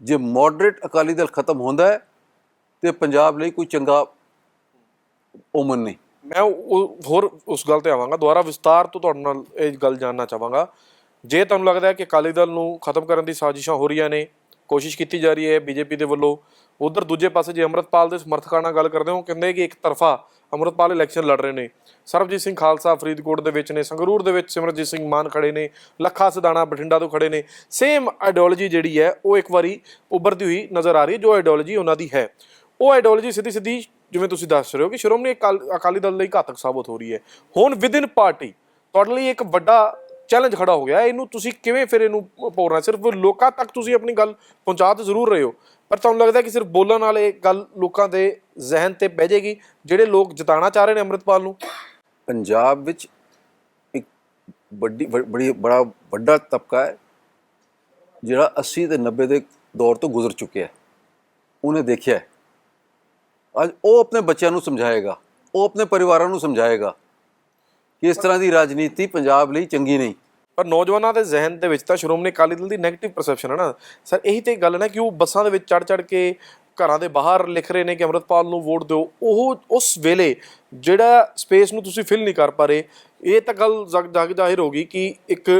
ਜੇ ਮੋਡਰੇਟ ਅਕਾਲੀ ਦਲ ਖਤਮ ਹੁੰਦਾ ਹੈ ਤੇ ਪੰਜਾਬ ਲਈ ਕੋਈ ਚੰਗਾ ਉਮਨ ਨਹੀਂ। ਮੈਂ ਉਹ ਹੋਰ ਉਸ ਗੱਲ ਤੇ ਆਵਾਂਗਾ, ਦੁਬਾਰਾ ਵਿਸਤਾਰ ਤੋਂ ਤੁਹਾਡੇ ਨਾਲ ਇਹ ਗੱਲ ਜਾਣਨਾ ਚਾਹਾਂਗਾ। ਜੇ ਤੁਹਾਨੂੰ ਲੱਗਦਾ ਹੈ ਕਿ ਅਕਾਲੀ ਦਲ ਨੂੰ ਖਤਮ ਕਰਨ ਦੀ ਸਾਜ਼ਿਸ਼ਾਂ ਹੋ ਰਹੀਆਂ ਨੇ, ਕੋਸ਼ਿਸ਼ ਕੀਤੀ ਜਾ ਰਹੀ ਹੈ ਬੀਜੇਪੀ ਦੇ ਵੱਲੋਂ, ਉਧਰ ਦੂਜੇ ਪਾਸੇ ਜੇ ਅੰਮ੍ਰਿਤਪਾਲ ਦੇ ਸਮਰਥਕਾਂ ਨਾਲ ਗੱਲ ਕਰਦੇ ਹੋ, ਕਹਿੰਦੇ ਕਿ ਇੱਕ ਤਰਫਾ ਅੰਮ੍ਰਿਤਪਾਲ ਇਲੈਕਸ਼ਨ ਲੜ ਰਹੇ ਨੇ। ਸਰਬਜੀਤ ਸਿੰਘ ਖਾਲਸਾ ਫਰੀਦਕੋਟ ਦੇ ਵਿੱਚ ਨੇ, ਸੰਗਰੂਰ ਦੇ ਵਿੱਚ ਸਿਮਰਜੀਤ ਸਿੰਘ ਮਾਨ ਖੜੇ ਨੇ, ਲੱਖਾ ਸਦਾਣਾ ਬਠਿੰਡਾ ਤੋਂ ਖੜੇ ਨੇ। ਸੇਮ ਆਈਡੀਓਲੋਜੀ ਜਿਹੜੀ ਹੈ, ਉਹ ਇੱਕ ਵਾਰੀ ਉੱਭਰਦੀ ਹੋਈ ਨਜ਼ਰ ਆ ਰਹੀ ਹੈ, ਜੋ ਆਈਡੀਓਲੋਜੀ ਉਹਨਾਂ ਦੀ ਹੈ। ਉਹ ਆਈਡੀਓਲੋਜੀ ਸਿੱਧੀ ਸਿੱਧੀ ਜਿਵੇਂ ਤੁਸੀਂ ਦੱਸ ਰਹੇ ਹੋ ਕਿ ਸ਼੍ਰੋਮਣੀ ਅਕਾਲ- ਅਕਾਲੀ ਦਲ ਲਈ ਘਾਤਕ ਸਾਬਤ ਹੋ ਰਹੀ ਹੈ। ਹੁਣ ਵਿਦਿਨ ਪਾਰਟੀ ਤੁਹਾਡੇ ਲਈ ਇੱਕ ਵੱਡਾ ਚੈਲੰਜ ਖੜਾ ਹੋ ਗਿਆ। ਇਹਨੂੰ ਤੁਸੀਂ ਕਿਵੇਂ ਫਿਰ ਇਹਨੂੰ ਪੋਰਨਾ ਸਿਰਫ ਲੋਕਾਂ ਤੱਕ ਤੁਸੀਂ ਆਪਣੀ ਗੱਲ ਪਹੁੰਚਾ ਤਾਂ ਜ਼ਰੂਰ ਰਹੇ ਹੋ, ਪਰ ਤੁਹਾਨੂੰ ਲੱਗਦਾ ਕਿ ਸਿਰਫ ਬੋਲਣ ਨਾਲ ਇਹ ਗੱਲ ਲੋਕਾਂ ਦੇ ਜ਼ਿਹਨ ਤੇ ਬਹਿ ਜਾਏਗੀ, ਜਿਹੜੇ ਲੋਕ ਜਿਤਾਣਾ ਚਾਹ ਰਹੇ ਨੇ ਅੰਮ੍ਰਿਤਪਾਲ ਨੂੰ? ਪੰਜਾਬ ਵਿੱਚ ਇੱਕ ਵੱਡੀ, ਵ- ਬੜੀ, ਬੜਾ ਵੱਡਾ ਤਬਕਾ ਹੈ, ਜਿਹੜਾ 80 ਤੇ 90 ਦੇ ਦੌਰ ਤੋਂ ਗੁਜ਼ਰ ਚੁੱਕਿਆ ਉਹਨੇ ਦੇਖਿਆ ਅੱਜ ਉਹ ਆਪਣੇ ਬੱਚਿਆਂ ਨੂੰ ਸਮਝਾਏਗਾ, ਉਹ ਆਪਣੇ ਪਰਿਵਾਰਾਂ ਨੂੰ ਸਮਝਾਏਗਾ ਕਿ ਇਸ ਤਰ੍ਹਾਂ ਦੀ ਰਾਜਨੀਤੀ ਪੰਜਾਬ ਲਈ ਚੰਗੀ ਨਹੀਂ। ਪਰ ਨੌਜਵਾਨਾਂ ਦੇ ਜ਼ਿਹਨ ਦੇ ਵਿੱਚ ਤਾਂ ਸ਼੍ਰੋਮਣੀ ਅਕਾਲੀ ਦਲ ਦੀ ਨੈਗੇਟਿਵ ਪਰਸੈਪਸ਼ਨ ਹੈ ਨਾ। ਸਰ, ਇਹੀ ਤੇ ਗੱਲ ਹੈ ਨਾ ਕਿ ਉਹ ਬੱਸਾਂ ਦੇ ਵਿੱਚ ਚੜ ਚੜ ਕੇ ਘਰਾਂ ਦੇ ਬਾਹਰ ਲਿਖ ਰਹੇ ਨੇ ਕਿ ਅੰਮ੍ਰਿਤਪਾਲ ਨੂੰ ਵੋਟ ਦਿਓ। ਉਹ ਉਸ ਵੇਲੇ ਜਿਹੜਾ ਸਪੇਸ ਨੂੰ ਤੁਸੀਂ ਫਿਲ ਨਹੀਂ ਕਰ ਪਾ ਰਹੇ, ਇਹ ਤਾਂ ਗੱਲ ਜਗ ਜਗ ਜ਼ਾਹਿਰ ਹੋ ਗਈ ਕਿ ਇੱਕ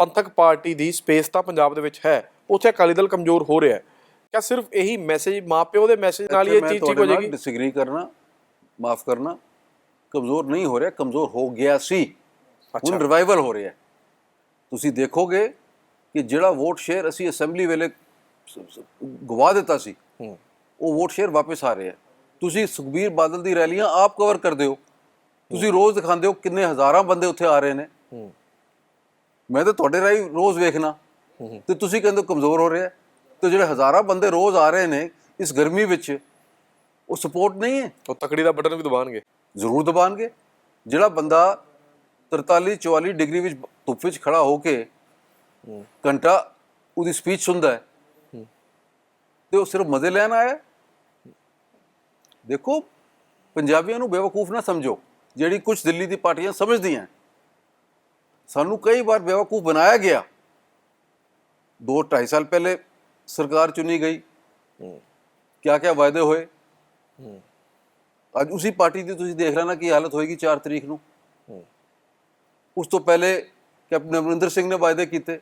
ਪੰਥਕ ਪਾਰਟੀ ਦੀ ਸਪੇਸ ਤਾਂ ਪੰਜਾਬ ਦੇ ਵਿੱਚ ਹੈ। ਉੱਥੇ ਅਕਾਲੀ ਦਲ ਕਮਜ਼ੋਰ ਹੋ ਰਿਹਾ ਹੈ। ਕਿਆ ਸਿਰਫ ਇਹੀ ਮੈਸੇਜ ਮਾਪਿਓ ਦੇ ਮੈਸੇਜ ਨਾਲ ਹੀ ਇਹ ਚੀਜ਼ ਠੀਕ ਹੋ ਜਾਏਗੀ? ਡਿਸਐਗਰੀ ਕਰਨਾ ਮਾਫ ਕਰਨਾ ਕਮਜ਼ੋਰ ਨਹੀਂ ਹੋ ਰਿਹਾ ਕਮਜ਼ੋਰ ਹੋ ਗਿਆ ਸੀ। ਹੁਣ ਰਿਵਾਈਵਲ ਹੋ ਰਿਹਾ ਤੁਸੀਂ ਦੇਖੋਗੇ ਕਿ ਜਿਹੜਾ ਵੋਟ ਸ਼ੇਅਰ ਅਸੀਂ ਅਸੈਂਬਲੀ ਵੇਲੇ ਗਵਾ ਦਿੱਤਾ ਸੀ ਉਹ ਵੋਟ ਸ਼ੇਅਰ ਵਾਪਸ ਆ ਰਿਹਾ ਤੁਸੀਂ ਸੁਖਬੀਰ ਬਾਦਲ ਦੀ ਰੈਲੀਆਂ ਆਪ ਕਵਰ ਕਰਦੇ ਹੋ। ਤੁਸੀਂ ਰੋਜ਼ ਦਿਖਾਉਂਦੇ ਹੋ ਕਿੰਨੇ ਹਜ਼ਾਰਾਂ ਬੰਦੇ ਉੱਥੇ ਆ ਰਹੇ ਨੇ। ਮੈਂ ਤਾਂ ਤੁਹਾਡੇ ਰਾਹੀਂ ਰੋਜ਼ ਵੇਖਣਾ। ਤੇ ਤੁਸੀਂ ਕਹਿੰਦੇ ਹੋ ਕਮਜ਼ੋਰ ਹੋ ਰਿਹਾ। ਤੇ ਜਿਹੜੇ ਹਜ਼ਾਰਾਂ ਬੰਦੇ ਰੋਜ਼ ਆ ਰਹੇ ਨੇ ਇਸ ਗਰਮੀ ਵਿੱਚ ਉਹ ਸਪੋਰਟ ਨਹੀਂ ਹੈ। ਉਹ ਤਕੜੀ ਦਾ ਬਟਨ ਵੀ ਦਬਾਣਗੇ ਜ਼ਰੂਰ ਦਬਾਣਗੇ ਜਿਹੜਾ ਬੰਦਾ 43 44 ਡਿਗਰੀ ਵਿੱਚ ਧੁੱਪ ਵਿੱਚ ਖੜਾ ਹੋ ਕੇ ਘੰਟਾ ਉਹਦੀ ਸਪੀਚ ਸੁਣਦਾ ਹੈ। ਤੇ ਉਹ ਸਿਰਫ ਮਜ਼ੇ ਲੈਣ ਆਇਆ। ਦੇਖੋ ਪੰਜਾਬੀਆਂ ਨੂੰ ਬੇਵਕੂਫ ਨਾ ਸਮਝੋ ਜਿਹੜੀ ਕੁਝ ਦਿੱਲੀ ਦੀ ਪਾਰਟੀਆਂ ਸਮਝਦੀਆਂ ਸਾਨੂੰ ਕਈ ਵਾਰ ਬੇਵਕੂਫ ਬਣਾਇਆ ਗਿਆ। 2 2.5 ਸਾਲ ਪਹਿਲੇ ਸਰਕਾਰ ਚੁਣੀ ਗਈ। ਹੂੰ। ਕਿਆ ਕਿਆ ਵਾਅਦੇ ਹੋਏ। ਹੂੰ। ਅੱਜ ਉਸੇ ਪਾਰਟੀ ਦੀ ਤੁਸੀਂ ਦੇਖ ਲੈਣਾ ਕੀ ਹਾਲਤ ਹੋਏਗੀ 4 ਤਰੀਕ ਨੂੰ। ਉਸ ਤੋਂ ਪਹਿਲੇ ਕੈਪਟਨ ਅਮਰਿੰਦਰ ਸਿੰਘ ਨੇ ਵਾਅਦੇ ਕੀਤੇ।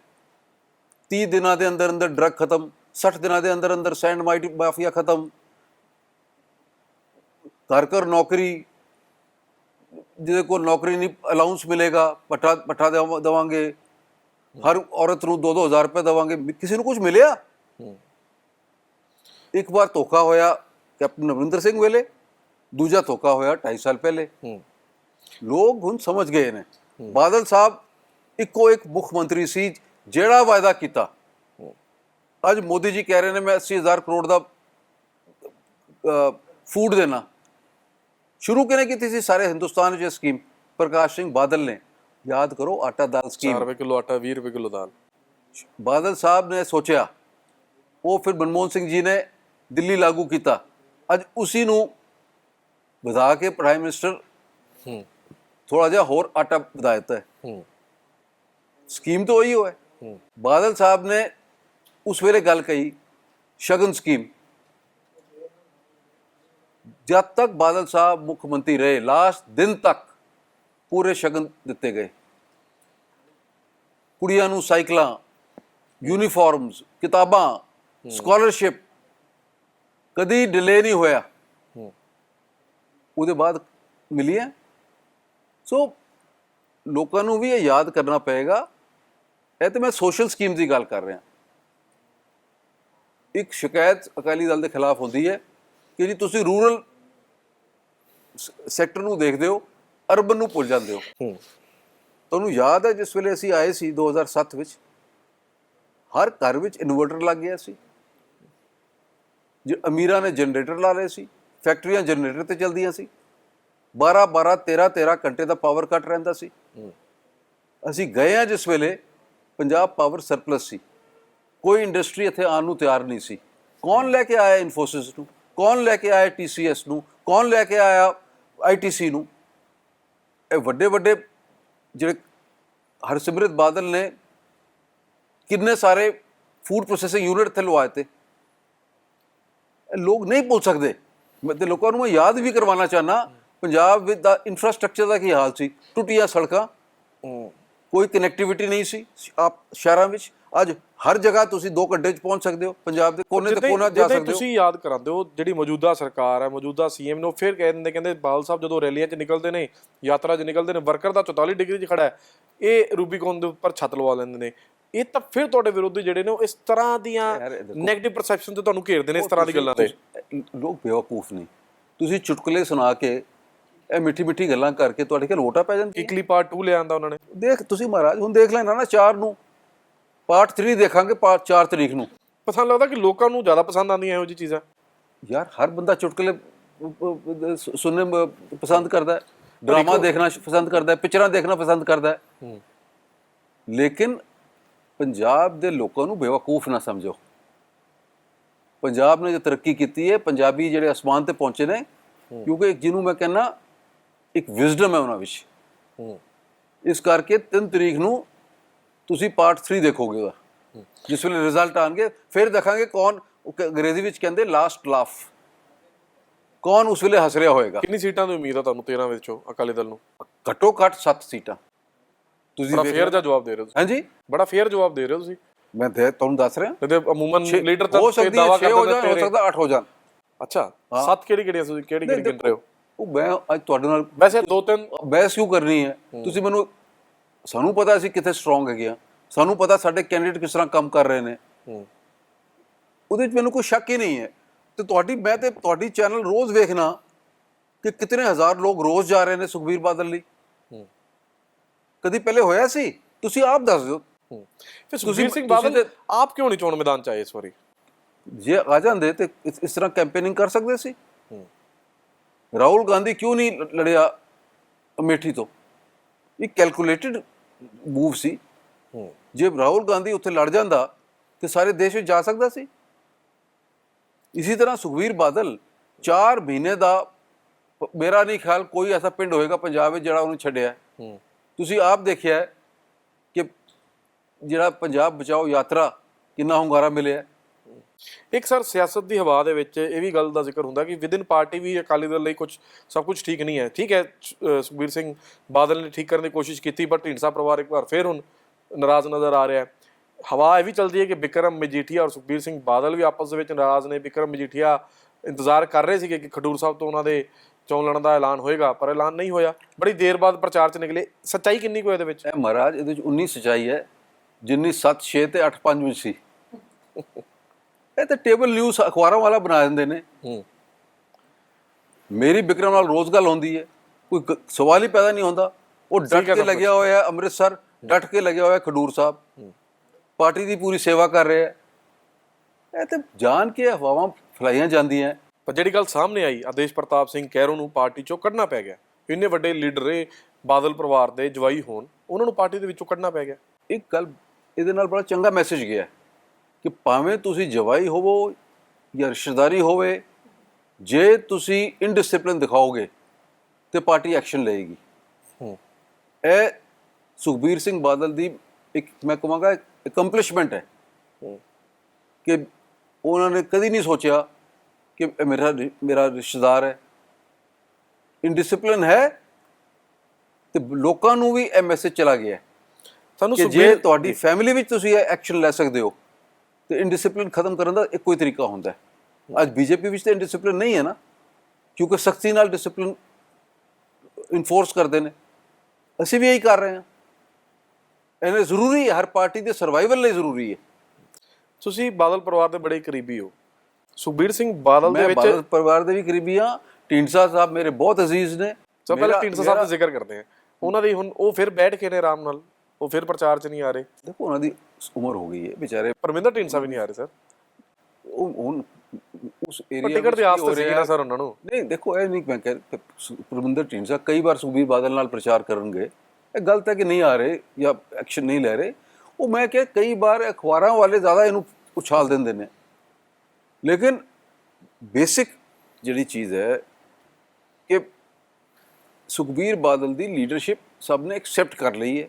30 ਦਿਨਾਂ ਦੇ ਅੰਦਰ ਅੰਦਰ ਡਰੱਗ ਖਤਮ 60 ਦਿਨਾਂ ਦੇ ਅੰਦਰ ਅੰਦਰ ਸੈਂਡ ਮਾਈਟ ਮਾਫੀਆ ਖਤਮ। ਘਰ ਘਰ ਨੌਕਰੀ ਜਿਹਦੇ ਕੋਲ ਨੌਕਰੀ ਨਹੀਂ ਅਲਾਉਂਸ ਮਿਲੇਗਾ ਪੱਠਾ ਪੱਠਾ ਦੇਵਾਂ- ਦੇਵਾਂਗੇ। ਹਰ ਔਰਤ ਨੂੰ 2-2000 ਰੁਪਏ ਦੇਵਾਂਗੇ। ਕਿਸੇ ਨੂੰ ਕੁਝ ਮਿਲਿਆ? ਇੱਕ ਵਾਰ ਧੋਖਾ ਹੋਇਆ ਕੈਪਟਨ ਅਮਰਿੰਦਰ ਸਿੰਘ ਵੇਲੇ ਦੂਜਾ ਧੋਖਾ ਹੋਇਆ 2.5 ਸਾਲ ਪਹਿਲੇ। ਹੂੰ। ਲੋਕ ਹੁਣ ਸਮਝ ਗਏ ਨੇ। ਬਾਦਲ ਸਾਹਿਬ ਇੱਕੋ ਇੱਕ ਮੁੱਖ ਮੰਤਰੀ ਸੀ ਜਿਹੜਾ ਵਾਅਦਾ ਕੀਤਾ। ਅੱਜ ਮੋਦੀ ਜੀ ਕਹਿ ਰਹੇ ਨੇ ਮੈਂ 80000 ਕਰੋੜ ਦਾ ਫੂਡ ਦੇਣਾ। ਸ਼ੁਰੂ ਕਿਨੇ ਕੀਤੀ ਸੀ? ਸਾਰੇ ਹਿੰਦੁਸਤਾਨ ਵਿੱਚ ਇਹ ਸਕੀਮ। ਪ੍ਰਕਾਸ਼ ਸਿੰਘ ਬਾਦਲ ਨੇ। ਯਾਦ ਕਰੋ ਆਟਾ ਦਾਲ 4 ਸਕੀਮ ਰੁਪਏ ਕਿਲੋ ਆਟਾ 20 ਰੁਪਏ ਕਿਲੋ ਦਾਲ। ਬਾਦਲ ਸਾਹਿਬ ਨੇ ਸੋਚਿਆ। ਉਹ ਫਿਰ ਮਨਮੋਹਨ ਸਿੰਘ ਜੀ ਨੇ ਦਿੱਲੀ ਲਾਗੂ ਕੀਤਾ। ਅੱਜ ਉਸੇ ਨੂੰ ਵਧਾ ਕੇ ਪ੍ਰਾਈਮ ਮਿਨਿਸਟਰ ਹੂੰ। ਥੋੜਾ ਜਿਹਾ ਹੋਰ ਆਟਾ ਵਧਾ ਦਿੱਤਾ ਹੈ। ਹੂੰ। ਸਕੀਮ ਤਾਂ ਉਹੀ ਹੋਇਆ ਹੂੰ। ਬਾਦਲ ਸਾਹਿਬ ਨੇ ਉਸ ਵੇਲੇ ਗੱਲ ਕਹੀ ਸ਼ਗਨ ਸਕੀਮ। ਜਦ ਤੱਕ ਬਾਦਲ ਸਾਹਿਬ ਮੁੱਖ ਮੰਤਰੀ ਰਹੇ ਲਾਸਟ ਦਿਨ ਤੱਕ ਪੂਰੇ ਸ਼ਗਨ ਦਿੱਤੇ ਗਏ। ਕੁੜੀਆਂ ਨੂੰ ਸਾਈਕਲਾਂ ਯੂਨੀਫਾਰਮਸ ਕਿਤਾਬਾਂ ਸਕਾਲਰਸ਼ਿਪ ਕਦੀ ਡਿਲੇ ਨਹੀਂ ਹੋਇਆ। ਉਹਦੇ ਬਾਅਦ ਮਿਲੀ ਹੈ। ਸੋ ਲੋਕਾਂ ਨੂੰ ਵੀ ਇਹ ਯਾਦ ਕਰਨਾ ਪਏਗਾ। ਇਹ ਤੇ ਮੈਂ ਸੋਸ਼ਲ ਸਕੀਮ ਦੀ ਗੱਲ ਕਰ ਰਿਹਾ। ਇੱਕ ਸ਼ਿਕਾਇਤ ਅਕਾਲੀ ਦਲ ਦੇ ਖਿਲਾਫ ਹੁੰਦੀ ਹੈ ਕਿ ਜੀ ਤੁਸੀਂ ਰੂਰਲ ਸੈਕਟਰ ਨੂੰ ਦੇਖਦੇ ਹੋ ਅਰਬਨ ਨੂੰ ਭੁੱਲ ਜਾਂਦੇ ਹੂੰ। ਤੁਹਾਨੂੰ ਯਾਦ ਹੈ ਜਿਸ ਵੇਲੇ ਅਸੀਂ ਆਏ ਸੀ 2007 ਵਿੱਚ? ਹਰ ਘਰ ਵਿੱਚ ਇਨਵਰਟਰ ਲੱਗ ਗਿਆ ਸੀ। ਜੇ ਅਮੀਰਾਂ ਨੇ ਜਨਰੇਟਰ ਲਾ ਲਏ ਸੀ ਫੈਕਟਰੀਆਂ ਜਨਰੇਟਰ ਤੇ ਚਲਦੀਆਂ ਸੀ। 12 12 13 13 ਘੰਟੇ ਦਾ ਪਾਵਰ ਕੱਟ ਰਹਿੰਦਾ ਸੀ। ਅਸੀਂ ਗਏ ਆ ਜਿਸ ਵੇਲੇ ਪੰਜਾਬ ਪਾਵਰ ਸਰਪਲਸ ਸੀ। ਕੋਈ ਇੰਡਸਟਰੀ ਇੱਥੇ ਆਉਣ ਨੂੰ ਤਿਆਰ ਨਹੀਂ ਸੀ। ਕੌਣ ਲੈ ਕੇ ਆਇਆ ਇਨਫੋਸਿਸ ਨੂੰ? ਕੌਣ ਲੈ ਕੇ ਆਇਆ TCS ਨੂੰ? ਕੌਣ ਲੈ ਕੇ ਆਇਆ ITC ਨੂੰ? ਇਹ ਵੱਡੇ ਵੱਡੇ ਜਿਹੜੇ ਹਰਸਿਮਰਤ ਬਾਦਲ ਨੇ ਕਿੰਨੇ ਸਾਰੇ ਫੂਡ ਪ੍ਰੋਸੈਸਿੰਗ ਯੂਨਿਟ ਇੱਥੇ ਲਵਾਏ ਤੇ। ਲੋਕ ਨਹੀਂ ਭੁੱਲ ਸਕਦੇ। ਮੈਂ ਤੇ ਲੋਕਾਂ ਨੂੰ ਮੈਂ ਯਾਦ ਵੀ ਕਰਵਾਉਣਾ ਚਾਹਨਾ ਪੰਜਾਬ ਵਿੱਚ ਦਾ ਇਨਫਰਾਸਟ੍ਰਕਚਰ ਦਾ ਕੀ ਹਾਲ ਸੀ? ਟੁੱਟੀਆਂ ਸੜਕਾਂ ਕੋਈ ਕਨੈਕਟੀਵਿਟੀ ਨਹੀਂ ਸੀ ਆਪ ਸ਼ਹਿਰਾਂ ਵਿੱਚ। ਅੱਜ ਹਰ ਜਗ੍ਹਾ ਤੁਸੀਂ 2 ਘੰਟੇ 'ਚ ਪਹੁੰਚ ਸਕਦੇ ਹੋ ਪੰਜਾਬ ਦੇ ਕੋਨੇ ਤੇ ਕੋਨਾ ਜਾ ਸਕਦੇ ਹੋ। ਤੁਸੀਂ ਯਾਦ ਕਰਾਉਂਦੇ ਹੋ ਜਿਹੜੀ ਮੌਜੂਦਾ ਸਰਕਾਰ ਹੈ ਮੌਜੂਦਾ ਸੀਐਮ ਨੂੰ ਫਿਰ ਕਹਿ ਦਿੰਦੇ ਕਹਿੰਦੇ ਬਾਲ ਸਾਹਿਬ ਜਦੋਂ ਰੈਲੀਆਂ 'ਚ ਨਿਕਲਦੇ ਨੇ ਯਾਤਰਾ 'ਚ ਨਿਕਲਦੇ ਨੇ ਵਰਕਰ ਦਾ 44 ਡਿਗਰੀ 'ਚ ਖੜਾ ਹੈ ਇਹ ਰੂਬੀਕੌਨ ਦੇ ਉੱਪਰ ਛੱਤ ਲਵਾ ਲੈਂਦੇ ਨੇ। ਇਹ ਤਾਂ ਫਿਰ ਤੁਹਾਡੇ ਵਿਰੋਧੀ ਜਿਹੜੇ ਨੇ ਉਹ ਇਸ ਤਰ੍ਹਾਂ ਦੀਆਂ। 네ਗੇਟਿਵ ਪਰਸੈਪਸ਼ਨ ਤੇ ਤੁਹਾਨੂੰ ਘੇਰਦੇ ਨੇ ਇਸ ਤਰ੍ਹਾਂ ਦੀ ਗੱਲਾਂ ਤੇ। ਲੋਕ ਬੇਵਕੂਫ ਨਹੀਂ ਤੁਸੀਂ ਚੁਟਕਲੇ ਸੁਣਾ ਕੇ ਇਹ ਮਿੱਠੀ ਮਿੱਠੀ ਗੱਲਾਂ ਕਰਕੇ ਤੁਹਾਡੇ ਕੋਲ ਵੋਟਾਂ ਪੈ ਜਾਂਦੀਆਂ। ਇਕਲੀ ਪਾਰਟ 2 ਲੈ ਆਂਦਾ ਉਹਨਾਂ ਨੇ। ਦੇਖ ਤੁਸੀਂ ਮਹਾਰਾਜ ਹੁਣ ਦੇਖ ਲੈਣਾ ਨਾ 4 ਨੂੰ। ਪਾਰਟ 3 ਦੇਖਾਂਗੇ ਪਾਰਟ 4 ਤਰੀਕ ਨੂੰ। ਪਸੰਦ ਲੱਗਦਾ ਕਿ ਲੋਕਾਂ ਨੂੰ ਜ਼ਿਆਦਾ ਪਸੰਦ ਆਉਂਦੀਆਂ ਇਹੋ ਜਿਹੀ ਚੀਜ਼ਾਂ? ਯਾਰ ਹਰ ਬੰਦਾ ਚੁਟਕਲੇ ਸੁਣਨੇ ਪਸੰਦ ਕਰਦਾ ਹੈ। ਡਰਾਮਾ ਦੇਖਣਾ ਪਸੰਦ ਕਰਦਾ ਹੈ ਪਿਕਚਰਾਂ ਦੇਖਣਾ ਪਸੰਦ ਕਰਦਾ ਹੈ। ਲੇਕਿਨ ਪੰਜਾਬ ਦੇ ਲੋਕਾਂ ਨੂੰ ਬੇਵਕੂਫ ਨਾ ਸਮਝੋ। ਪੰਜਾਬ ਨੇ ਜੋ ਤਰੱਕੀ ਕੀਤੀ ਹੈ ਪੰਜਾਬੀ ਜਿਹੜੇ ਅਸਮਾਨ ਤੇ ਪਹੁੰਚੇ ਨੇ ਕਿਉਂਕਿ ਜਿਹਨੂੰ ਮੈਂ ਕਹਿੰਨਾ ਇੱਕ ਵਿਜ਼ਡਮ ਹੈ ਉਹਨਾਂ ਵਿੱਚ। ਇਸ ਕਰਕੇ 3 ਤਰੀਕ ਨੂੰ ਤੁਸੀਂ ਪਾਰਟ 3 ਦੇਖੋਗੇ ਉਹਦਾ। ਜਿਸ ਵੇਲੇ ਰਿਜ਼ਲਟ ਆਣਗੇ ਫਿਰ ਦੇਖਾਂਗੇ ਕੌਣ ਉਹ ਅੰਗਰੇਜ਼ੀ ਵਿੱਚ ਕਹਿੰਦੇ ਲਾਸਟ ਲਾਫ ਕੌਣ ਉਸ ਵੇਲੇ ਹੱਸ ਰਿਹਾ ਹੋਏਗਾ? ਕਿੰਨੀ ਸੀਟਾਂ ਦੀ ਉਮੀਦ ਆ ਤੁਹਾਨੂੰ 13 ਵਿੱਚੋਂ ਅਕਾਲੀ ਦਲ ਨੂੰ? ਘੱਟੋ ਘੱਟ 7 ਸੀਟਾਂ। ਤੁਸੀਂ ਬੜਾ ਫੇਅਰ ਜਿਹਾ ਜਵਾਬ ਦੇ ਰਹੇ ਹੋ ਹਾਂਜੀ? ਬੜਾ ਫੇਅਰ ਜਵਾਬ ਦੇ ਰਹੇ ਹੋ ਤੁਸੀਂ। ਮੈਂ ਤੇ ਤੁਹਾਨੂੰ ਦੱਸ ਰਿਹਾ। ਇਹਦੇ ਅਮੂਮਨ ਲੀਡਰ ਤਾਂ ਹੋ ਤੇ ਸਕਦੀ ਹੈ ਦਾਵਾ 6 ਹੋ ਕਰਦੇ ਜਾਣ ਹੋ ਨੇ ਸਕਦਾ 8 ਹੋ ਜਾਣ। ਅੱਛਾ ਸੱਤ ਕਿਹੜੀ ਕਿਹੜੀ ਤੁਸੀਂ? ਕਿਹੜੀ ਕਿਹੜੀ ਗਿਣ ਰਹੇ ਹੋ? ਉਹ ਮੈਂ ਅੱਜ ਤੁਹਾਡੇ ਨਾਲ ਵੈਸੇ ਦੋ ਤਿੰਨ ਬਹਿਸ ਕਿਉਂ ਕਰਨੀ ਹੈ। ਤੁਸੀਂ ਮੈਨੂੰ ਸਾਨੂੰ ਪਤਾ ਅਸੀਂ ਕਿੱਥੇ ਸਟਰੋਂਗ ਹੈਗੇ ਆ। ਸਾਨੂੰ ਪਤਾ ਸਾਡੇ ਕੈਂਡੀਡੇਟ ਕਿਸ ਤਰ੍ਹਾਂ ਕੰਮ ਕਰ ਰਹੇ ਨੇ। ਉਹਦੇ ਵਿੱਚ ਮੈਨੂੰ ਕੋਈ ਸ਼ੱਕ ਹੀ ਨਹੀਂ ਹੈ। ਤੇ ਤੁਹਾਡੀ ਮੈਂ ਤੇ ਤੁਹਾਡੀ ਚੈਨਲ ਰੋਜ਼ ਵੇਖਣਾ ਕਿ ਕਿਤਨੇ ਹਜ਼ਾਰ ਲੋਕ ਰੋਜ਼ ਜਾ ਰਹੇ ਨੇ ਸੁਖਬੀਰ ਬਾਦਲ ਲਈ। ਕਦੀ ਪਹਿਲੇ ਹੋਇਆ ਸੀ? ਤੁਸੀਂ ਆਪ ਦੱਸ ਦਿਓ। ਫਿਰ ਸੁਖਬੀਰ ਸਿੰਘ ਬਾਦਲ ਆਪ ਕਿਉਂ ਨਹੀਂ ਚੋਣ ਮੈਦਾਨ ਚ ਆਏ ਇਸ ਵਾਰੀ? ਜੇ ਆ ਜਾਂਦੇ ਤੇ ਇਸ ਤਰ੍ਹਾਂ ਕੈਂਪੇਨਿੰਗ ਕਰ ਸਕਦੇ ਸੀ। ਰਾਹੁਲ ਗਾਂਧੀ ਕਿਉਂ ਨਹੀਂ ਲੜਿਆ ਅਮੇਠੀ ਤੋਂ? ਇਹ ਕੈਲਕੂਲੇਟਡ ਮੂਵ ਸੀ। ਜੇ ਰਾਹੁਲ ਗਾਂਧੀ ਉੱਥੇ ਲੜ ਜਾਂਦਾ, ਤੇ ਸਾਰੇ ਦੇਸ਼ ਵਿੱਚ ਜਾ ਸਕਦਾ ਸੀ। ਇਸੇ ਤਰ੍ਹਾਂ ਸੁਖਵੀਰ ਬਾਦਲ 4 ਮਹੀਨੇ ਦਾ ਪ- ਮੇਰਾ ਨਹੀਂ ਖਿਆਲ ਕੋਈ ਐਸਾ ਪਿੰਡ ਹੋਏਗਾ ਪੰਜਾਬ ਵਿੱਚ ਜਿਹੜਾ ਉਹਨੂੰ ਛੱਡਿਆ। ਤੁਸੀਂ ਆਪ ਦੇਖਿਆ ਕਿ ਜਿਹੜਾ ਪੰਜਾਬ ਬਚਾਓ ਯਾਤਰਾ ਕਿੰਨਾ ਹੁੰਗਾਰਾ ਮਿਲਿਆ। ਇੱਕ ਸਰ, ਸਿਆਸਤ ਦੀ ਹਵਾ ਦੇ ਵਿੱਚ ਇਹ ਵੀ ਗੱਲ ਦਾ ਜ਼ਿਕਰ ਹੁੰਦਾ ਕਿ ਵਿਦਿਨ ਪਾਰਟੀ ਵੀ ਅਕਾਲੀ ਦਲ ਲਈ ਕੁਝ ਸਭ ਕੁਝ ਠੀਕ ਨਹੀਂ ਹੈ। ਠੀਕ ਹੈ ਸੁਖਬੀਰ ਸਿੰਘ ਬਾਦਲ ਨੇ ਠੀਕ ਕਰਨ ਦੀ ਕੋਸ਼ਿਸ਼ ਕੀਤੀ ਪਰ ਢੀਂਡਸਾ ਪਰਿਵਾਰ ਇੱਕ ਵਾਰ ਫੇਰ ਹੁਣ ਨਾਰਾਜ਼ ਨਜ਼ਰ ਆ ਰਿਹਾ ਹੈ। ਹਵਾ ਇਹ ਵੀ ਚੱਲਦੀ ਹੈ ਕਿ ਬਿਕਰਮ ਮਜੀਠੀਆ ਔਰ ਸੁਖਬੀਰ ਸਿੰਘ ਬਾਦਲ ਵੀ ਆਪਸ ਦੇ ਵਿੱਚ ਨਾਰਾਜ਼ ਨੇ। ਬਿਕਰਮ ਮਜੀਠੀਆ ਇੰਤਜ਼ਾਰ ਕਰ ਰਹੇ ਸੀਗੇ ਕਿ ਖਡੂਰ ਸਾਹਿਬ ਤੋਂ ਉਹਨਾਂ ਦੇ ਚੋਣ ਲੜਨ ਦਾ ਐਲਾਨ ਹੋਏਗਾ, ਪਰ ਐਲਾਨ ਨਹੀਂ ਹੋਇਆ। ਬੜੀ ਦੇਰ ਬਾਅਦ ਪ੍ਰਚਾਰ 'ਚ ਨਿਕਲੇ। ਸੱਚਾਈ ਕਿੰਨੀ ਕੁ ਇਹਦੇ ਵਿੱਚ? ਇਹ ਮਹਾਰਾਜ, ਇਹਦੇ ਵਿੱਚ 19 ਸੱਚਾਈ ਹੈ, ਜਿੰਨੀ 7 6 ਤੇ 8 5 ਵਿੱਚ ਸੀ। ਇਹ ਤਾਂ ਟੇਬਲ ਨਿਊਜ਼ ਅਖਬਾਰਾਂ ਵਾਲਾ ਬਣਾ ਦਿੰਦੇ ਨੇ। ਹੂੰ। ਮੇਰੀ ਵਿਕਰਮ ਨਾਲ ਰੋਜ਼ ਗੱਲ ਹੁੰਦੀ ਹੈ। ਕੋਈ ਸਵਾਲ ਹੀ ਪੈਦਾ ਨਹੀਂ ਹੁੰਦਾ। ਉਹ ਡਟ ਕੇ ਲੱਗਿਆ ਹੋਇਆ ਹੈ ਅੰਮ੍ਰਿਤਸਰ ਡਟ ਕੇ ਲੱਗਿਆ ਹੋਇਆ ਖਡੂਰ ਸਾਹਿਬ। ਪਾਰਟੀ ਦੀ ਪੂਰੀ ਸੇਵਾ ਕਰ ਰਿਹਾ ਹੈ। ਇਹ ਤੇ ਜਾਣ ਕੇ ਹਵਾਵਾਂ ਫਲਾਈਆਂ ਜਾਂਦੀਆਂ ਪਰ ਜਿਹੜੀ ਗੱਲ ਸਾਹਮਣੇ ਆਈ ਆਦੇਸ਼ ਪ੍ਰਤਾਪ ਸਿੰਘ ਕੈਰੋ ਨੂੰ ਪਾਰਟੀ ਚੋਂ ਕੱਢਣਾ ਪੈ ਗਿਆ। ਇੰਨੇ ਵੱਡੇ ਲੀਡਰ ਇਹ ਬਾਦਲ ਪਰਿਵਾਰ ਦੇ ਜਵਾਈ ਹੋਣ ਉਹਨਾਂ ਨੂੰ ਪਾਰਟੀ ਦੇ ਵਿੱਚੋਂ ਕੱਢਣਾ ਪੈ ਗਿਆ। ਇੱਕ ਗੱਲ ਇਹਦੇ ਨਾਲ ਬੜਾ ਚੰਗਾ ਮੈਸੇਜ ਗਿਆ। ਕਿ ਭਾਵੇਂ ਤੁਸੀਂ ਜਵਾਈ ਹੋਵੋ ਜਾਂ ਰਿਸ਼ਤੇਦਾਰੀ ਹੋਵੇ ਜੇ ਤੁਸੀਂ ਇਨਡਿਸਪਲਿਨ ਦਿਖਾਓਗੇ ਤੇ ਪਾਰਟੀ ਐਕਸ਼ਨ ਲਏਗੀ। ਹੂੰ। ਇਹ ਸੁਖਬੀਰ ਸਿੰਘ ਬਾਦਲ ਦੀ ਇੱਕ ਮੈਂ ਕਹਾਂਗਾ ਅਕੰਪਲਿਸ਼ਮੈਂਟ ਹੈ। ਕਿ ਉਹਨਾਂ ਨੇ ਕਦੀ ਨਹੀਂ ਸੋਚਿਆ ਕਿ ਮੇਰਾ ਮੇਰਾ ਰਿਸ਼ਤੇਦਾਰ ਹੈ। ਇਨਡਿਸਪਲਿਨ ਹੈ ਤੇ ਲੋਕਾਂ ਨੂੰ ਵੀ ਇਹ ਮੈਸੇਜ ਚਲਾ ਗਿਆ ਕਿ ਜੇ ਸੁਖਬੀਰ ਤੁਹਾਡੀ ਫੈਮਿਲੀ ਵਿੱਚ ਤੁਸੀਂ ਇਹ ਐਕਸ਼ਨ ਲੈ ਸਕਦੇ ਹੋ ਤੇ ਇਨਡਿਸਪਲਿਨ ਖਤਮ ਕਰਨ ਦਾ ਇੱਕੋ ਹੀ ਤਰੀਕਾ ਹੁੰਦਾ ਅੱਜ ਬੀਜੇਪੀ ਵਿੱਚ ਤਾਂ ਇਨਡਿਸਪਲਿਨ ਨਹੀਂ ਹੈ ਨਾ ਕਿਉਂਕਿ ਸਖਤੀ ਨਾਲ ਡਿਸਪਲਿਨ ਇਨਫੋਰਸ ਕਰਦੇ ਨੇ। ਅਸੀਂ ਵੀ ਇਹੀ ਕਰ ਰਹੇ ਹਾਂ। ਇਹਨੇ ਜ਼ਰੂਰੀ ਹੈ ਹਰ ਪਾਰਟੀ ਦੇ ਸਰਵਾਈਵਲ ਲਈ ਜ਼ਰੂਰੀ ਹੈ। ਤੁਸੀਂ ਬਾਦਲ ਪਰਿਵਾਰ ਦੇ ਬੜੇ ਕਰੀਬੀ ਹੋ। ਸੁਖਬੀਰ ਸਿੰਘ ਬਾਦਲ ਦੇ ਮੈਂ ਵਿੱਚ ਬਾਦਲ ਪਰਿਵਾਰ ਦੇ ਵੀ ਕਰੀਬੀ ਹਾਂ। ਢੀਂਡਸਾ ਸਾਹਿਬ ਮੇਰੇ ਬਹੁਤ ਅਜ਼ੀਜ਼ ਨੇ। ਸਭ ਪਹਿਲਾਂ ਢੀਂਡਸਾ ਸਾਹਿਬ ਦਾ ਜ਼ਿਕਰ ਕਰਦੇ ਹਾਂ। ਉਹਨਾਂ ਦੀ ਹੁਣ ਉਹ ਫਿਰ ਬੈਠ ਕੇ ਨੇ ਆਰਾਮ ਨਾਲ। ਉਹ ਫਿਰ ਪ੍ਰਚਾਰ 'ਚ ਨਹੀਂ ਆ ਰਹੇ। ਦੇਖੋ ਉਹਨਾਂ ਦੀ ਉਮਰ ਹੋ ਗਈ ਹੈ ਵਿਚਾਰੇ। ਪਰਮਿੰਦਰ ਢੀਂਡਸਾ ਵੀ ਨਹੀਂ ਆ ਰਹੇ ਸਰ। ਉਹ ਹੁਣ ਉਸ ਏਰੀਆ ਟਿਕਟ ਦੇ ਆਸਤੇ ਸੀ ਨਾ ਸਰ ਉਹਨਾਂ ਨੂੰ। ਨਹੀਂ ਦੇਖੋ ਇਹ ਨਹੀਂ ਮੈਂ ਕਹਿ ਪ੍ਰਬੰਧਕ ਢੀਂਡਸਾ ਕਈ ਵਾਰ ਸੁਖਬੀਰ ਬਾਦਲ ਨਾਲ ਪ੍ਰਚਾਰ ਕਰਨਗੇ। ਇਹ ਗਲਤ ਹੈ ਕਿ ਨਹੀਂ ਆ ਰਹੇ ਜਾਂ ਐਕਸ਼ਨ ਨਹੀਂ ਲੈ ਰਹੇ। ਉਹ ਮੈਂ ਕਿਹਾ ਕਈ ਵਾਰ ਅਖਬਾਰਾਂ ਵਾਲੇ ਜ਼ਿਆਦਾ ਇਹਨੂੰ ਉਛਾਲ ਦਿੰਦੇ ਨੇ। ਲੇਕਿਨ ਬੇਸਿਕ ਜਿਹੜੀ ਚੀਜ਼ ਹੈ ਕਿ ਸੁਖਬੀਰ ਬਾਦਲ ਦੀ ਲੀਡਰਸ਼ਿਪ ਸਭ ਨੇ ਐਕਸੈਪਟ ਕਰ ਲਈ ਹੈ।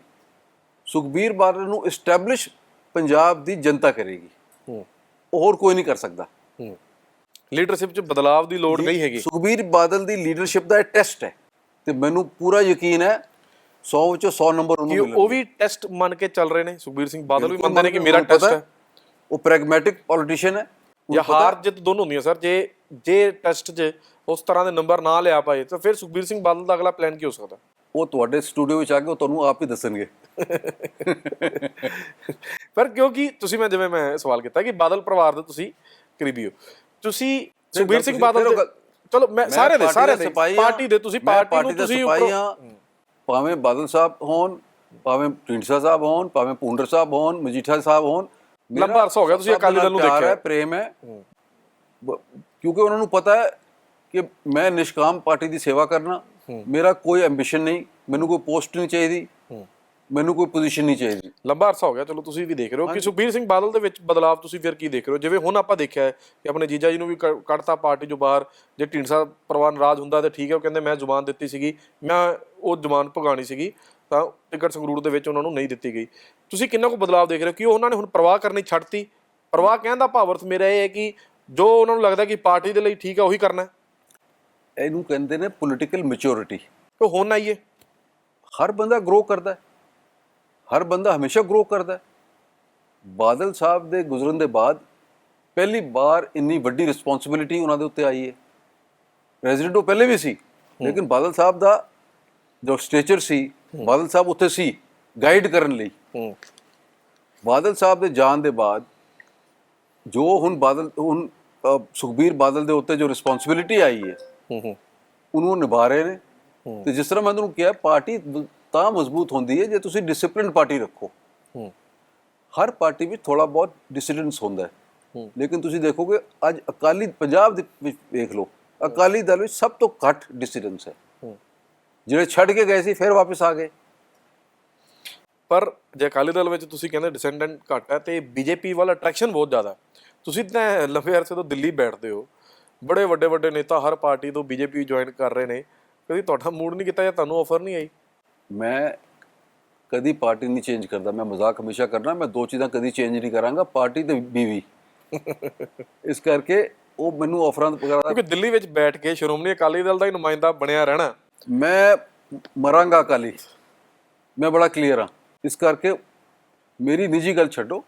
ਸੁਖਬੀਰ ਬਾਦਲ ਨੂੰ ਐਸਟੈਬਲਿਸ਼ ਪੰਜਾਬ ਦੀ ਜਨਤਾ ਕਰੇਗੀ। ਹੂੰ। ਹੋਰ ਕੋਈ ਨਹੀਂ ਕਰ ਸਕਦਾ। ਹੂੰ। ਲੀਡਰਸ਼ਿਪ 'ਚ ਬਦਲਾਵ ਦੀ ਲੋੜ ਨਹੀਂ ਹੈਗੀ। ਸੁਖਬੀਰ ਬਾਦਲ ਦੀ ਲੀਡਰਸ਼ਿਪ ਦਾ ਇਹ ਟੈਸਟ ਹੈ ਤੇ ਮੈਨੂੰ ਪੂਰਾ ਯਕੀਨ ਹੈ 100 ਵਿੱਚੋਂ 100 ਨੰਬਰ ਉਹਨੂੰ ਮਿਲਣਗੇ ਉਹ ਵੀ ਟੈਸਟ ਮੰਨ ਕੇ ਚੱਲ ਰਹੇ ਨੇ। ਸੁਖਬੀਰ ਸਿੰਘ ਬਾਦਲ ਵੀ ਮੰਨਦੇ ਨੇ ਕਿ ਮੇਰਾ ਟੈਸਟ ਹੈ। ਉਹ ਪ੍ਰੈਗਮੈਟਿਕ ਪੋਲੀਟੀਸ਼ੀਅਨ ਹੈ। ਜਾਂ ਹਾਰ ਜਿੱਤ ਦੋਨੋਂ ਹੁੰਦੀਆਂ ਸਰ। ਜੇ ਜੇ ਟੈਸਟ 'ਚ ਉਸ ਤਰ੍ਹਾਂ ਦੇ ਨੰਬਰ ਨਾ ਲਿਆ ਪਾਏ ਤਾਂ ਫਿਰ ਸੁਖਬੀਰ ਸਿੰਘ ਬਾਦਲ ਦਾ ਅਗਲਾ ਪਲਾਨ ਕੀ ਹੋ ਸਕਦਾ? ਉਹ ਤੁਹਾਡੇ ਸਟੂਡੀਓ ਵਿੱਚ ਆ ਕੇ ਉਹ ਤੁਹਾਨੂੰ ਆਪ ਹੀ ਦੱਸਣਗੇ। ਪਰ ਕਿਉਂਕਿ ਤੁਸੀਂ ਮੈਂ ਜਿਵੇਂ ਮੈਂ ਸਵਾਲ ਕੀਤਾ ਕਿ ਬਾਦਲ ਪਰਿਵਾਰ ਦੇ ਤੁਸੀਂ ਕਰੀਬੀ ਹੋ। ਤੁਸੀਂ ਸੁਖਬੀਰ ਸਿੰਘ ਬਾਦਲ ਦੇ ਚਲੋ ਮੈਂ ਸਾਰੇ ਦੇ ਸਾਰੇ ਦਾ ਪਾਰਟੀ ਦੇ ਤੁਸੀਂ ਪਾਰਟੀ ਨੂੰ ਤੁਸੀਂ ਉੱਪਰੋਂ- ਭਾਵੇਂ ਬਾਦਲ ਸਾਹਿਬ ਹੋਣ ਭਾਵੇਂ ਢੀਂਡਸਾ ਸਾਹਿਬ ਹੋਣ ਭਾਵੇਂ ਪੁੰਡਰ ਸਾਹਿਬ ਹੋਣ ਮਜੀਠਾ ਸਾਹਿਬ ਹੋਣ। ਮੇਰਾ ਲੰਬਾ ਅਰਸਾ ਹੋ ਗਿਆ ਤੁਸੀਂ ਸਭ ਅਕਾਲੀ ਦਲ ਨੂੰ ਨਾਲ ਪਿਆਰ ਦੇਖਿਆ। ਹੈ ਪ੍ਰੇਮ ਹੈ। ਬ- ਕਿਉਂਕਿ ਉਹਨਾਂ ਨੂੰ ਪਤਾ ਹੈ ਕਿ ਮੈਂ ਨਿਸ਼ਕਾਮ ਪਾਰਟੀ ਦੀ ਸੇਵਾ ਕਰਨਾ ਮੇਰਾ ਕੋਈ ਐਂਬੀਸ਼ਨ ਨਹੀਂ ਮੈਨੂੰ ਕੋਈ ਪੋਸਟ ਨਹੀਂ ਚਾਹੀਦੀ। ਮੈਨੂੰ ਕੋਈ ਪੋਜੀਸ਼ਨ ਨਹੀਂ ਚਾਹੀਦੀ। ਲੰਬਾ ਅਰਸਾ ਹੋ ਗਿਆ ਚਲੋ ਤੁਸੀਂ ਵੀ ਦੇਖ ਰਹੇ ਹੋ ਕਿ ਸੁਖਬੀਰ ਸਿੰਘ ਬਾਦਲ ਦੇ ਵਿੱਚ ਬਦਲਾਅ ਤੁਸੀਂ ਫਿਰ ਕੀ ਦੇਖ ਰਹੇ ਹੋ? ਜਿਵੇਂ ਹੁਣ ਆਪਾਂ ਦੇਖਿਆ ਹੈ ਕਿ ਆਪਣੇ ਜੀਜਾ ਜੀ ਨੂੰ ਵੀ ਕ- ਕੱਢਤਾ ਪਾਰਟੀ ਚੋਂ ਬਾਹਰ ਜੇ ਢੀਂਡਸਾ ਪਰਿਵਾਰ ਨਾਰਾਜ਼ ਹੁੰਦਾ ਤੇ ਠੀਕ ਹੈ ਉਹ ਕਹਿੰਦੇ ਮੈਂ ਜ਼ੁਬਾਨ ਦਿੱਤੀ ਸੀਗੀ ਮੈਂ ਉਹ ਜ਼ੁਬਾਨ ਭਗਾਣੀ ਸੀਗੀ ਤਾਂ ਟਿਕਟ ਸੰਗਰੂਰ ਦੇ ਵਿੱਚ ਉਹਨਾਂ ਨੂੰ ਨਹੀਂ ਦਿੱਤੀ ਗਈ। ਤੁਸੀਂ ਕਿੰਨਾ ਕੁ ਬਦਲਾਅ ਦੇਖ ਰਹੇ ਹੋ? ਕਿ ਉਹਨਾਂ ਨੇ ਹੁਣ ਪ੍ਰਵਾਹ ਕਰਨੀ ਛੱਡਤੀ। ਪ੍ਰਵਾਹ ਕਹਿਣ ਦਾ ਭਾਵ ਅਰਥ ਮੇਰਾ ਇਹ ਹੈ ਕਿ ਜੋ ਉਹਨਾਂ ਨੂੰ ਲੱਗਦਾ ਕਿ ਪਾਰਟੀ ਦੇ ਲਈ ਠੀਕ ਹੈ ਉਹੀ ਕਰਨਾ ਹੈ। ਇਹਨੂੰ ਕਹਿੰਦੇ ਨੇ ਪੋਲਿਟੀਕਲ ਮੈਚੁਰਿਟੀ ਉਹ ਹੁਣ ਆਈਏ। ਹਰ ਬੰਦਾ ਗਰੋ ਕਰਦਾ ਹੈ। ਹਰ ਬੰਦਾ ਹਮੇਸ਼ਾ ਗਰੋ ਕਰਦਾ ਬਾਦਲ ਸਾਹਿਬ ਦੇ ਗੁਜ਼ਰਨ ਦੇ ਬਾਅਦ ਪਹਿਲੀ ਵਾਰ ਇੰਨੀ ਵੱਡੀ ਰਿਸਪੌਂਸਿਬਿਲਿਟੀ ਉਹਨਾਂ ਦੇ ਉੱਤੇ ਆਈ ਹੈ। ਪ੍ਰੈਜ਼ੀਡੈਂਟ ਉਹ ਪਹਿਲੇ ਵੀ ਸੀ ਲੇਕਿਨ ਬਾਦਲ ਸਾਹਿਬ ਦਾ ਜੋ ਸਟੇਚਰ ਸੀ ਬਾਦਲ ਸਾਹਿਬ ਉੱਥੇ ਸੀ ਗਾਈਡ ਕਰਨ ਲਈ। ਬਾਦਲ ਸਾਹਿਬ ਦੇ ਜਾਣ ਦੇ ਬਾਅਦ ਜੋ ਹੁਣ ਬਾਦਲ ਹੁਣ ਸੁਖਬੀਰ ਬਾਦਲ ਦੇ ਉੱਤੇ ਜੋ ਰਿਸਪੌਂਸਿਬਿਲਿਟੀ ਆਈ ਹੈ ਉਹਨੂੰ ਨਿਭਾ ਰਹੇ ਨੇ। ਤੇ ਜਿਸ ਤਰ੍ਹਾਂ ਮੈਂ ਤੁਹਾਨੂੰ ਕਿਹਾ ਪਾਰਟੀ ਤਾਂ ਮਜ਼ਬੂਤ ਹੁੰਦੀ ਹੈ ਜੇ ਤੁਸੀਂ ਡਿਸਪਲਿਨ ਪਾਰਟੀ ਰੱਖੋ। ਹਰ ਪਾਰਟੀ ਵਿੱਚ ਥੋੜਾ ਬਹੁਤ ਡਿਸਿਡੈਂਸ ਹੁੰਦਾ ਹੈ। ਲੇਕਿਨ ਤੁਸੀਂ ਦੇਖੋਗੇ ਅੱਜ ਅਕਾਲੀ ਪੰਜਾਬ ਦੇ ਵਿੱਚ ਵੇਖ ਲਓ ਅਕਾਲੀ ਦਲ ਵਿੱਚ ਸਭ ਤੋਂ ਘੱਟ ਡਿਸਿਡੈਂਸ ਹੈ। ਜਿਹੜੇ ਛੱਡ ਕੇ ਗਏ ਸੀ ਫਿਰ ਵਾਪਸ ਆ ਗਏ। ਪਰ ਜੇ ਅਕਾਲੀ ਦਲ ਵਿੱਚ ਤੁਸੀਂ ਕਹਿੰਦੇ ਡਿਸੈਂਡੈਂਟ ਘੱਟ ਹੈ ਤੇ ਬੀਜੇਪੀ ਵੱਲ ਅਟਰੈਕਸ਼ਨ ਬਹੁਤ ਜ਼ਿਆਦਾ। ਤੁਸੀਂ ਤਾਂ ਲੰਬੇ ਅਰਸੇ ਤੋਂ ਦਿੱਲੀ ਬੈਠਦੇ ਹੋ। ਬੜੇ ਵੱਡੇ ਵੱਡੇ ਨੇਤਾ ਹਰ ਪਾਰਟੀ ਤੋਂ ਬੀਜੇਪੀ ਜੁਆਇਨ ਕਰ ਰਹੇ ਨੇ। ਕਦੀ ਤੁਹਾਡਾ ਮੂਡ ਨਹੀਂ ਕੀਤਾ ਜਾਂ ਤੁਹਾਨੂੰ ਆਫਰ ਨਹੀਂ ਆਈ? ਮੈਂ ਕਦੀ ਪਾਰਟੀ ਨਹੀਂ ਚੇਂਜ ਕਰਦਾ ਮੈਂ ਮਜ਼ਾਕ ਹਮੇਸ਼ਾ ਕਰਨਾ ਮੈਂ ਦੋ ਚੀਜ਼ਾਂ ਕਦੀ ਚੇਂਜ ਨਹੀਂ ਕਰਾਂਗਾ ਪਾਰਟੀ ਤੇ ਬੀਵੀ। ਇਸ ਕਰਕੇ ਉਹ ਮੈਨੂੰ ਆਫਰਾਂ ਵਗੈਰਾ ਕਿਉਂਕਿ ਦਿੱਲੀ ਵਿੱਚ ਬੈਠ ਕੇ ਸ਼੍ਰੋਮਣੀ ਅਕਾਲੀ ਦਲ ਦਾ ਹੀ ਨੁਮਾਇੰਦਾ ਬਣਿਆ ਰਹਿਣਾ। ਮੈਂ ਮਰਾਂਗਾ ਅਕਾਲੀ। ਮੈਂ ਬੜਾ ਕਲੀਅਰ ਹਾਂ। ਇਸ ਕਰਕੇ ਮੇਰੀ ਨਿੱਜੀ ਗੱਲ ਛੱਡੋ।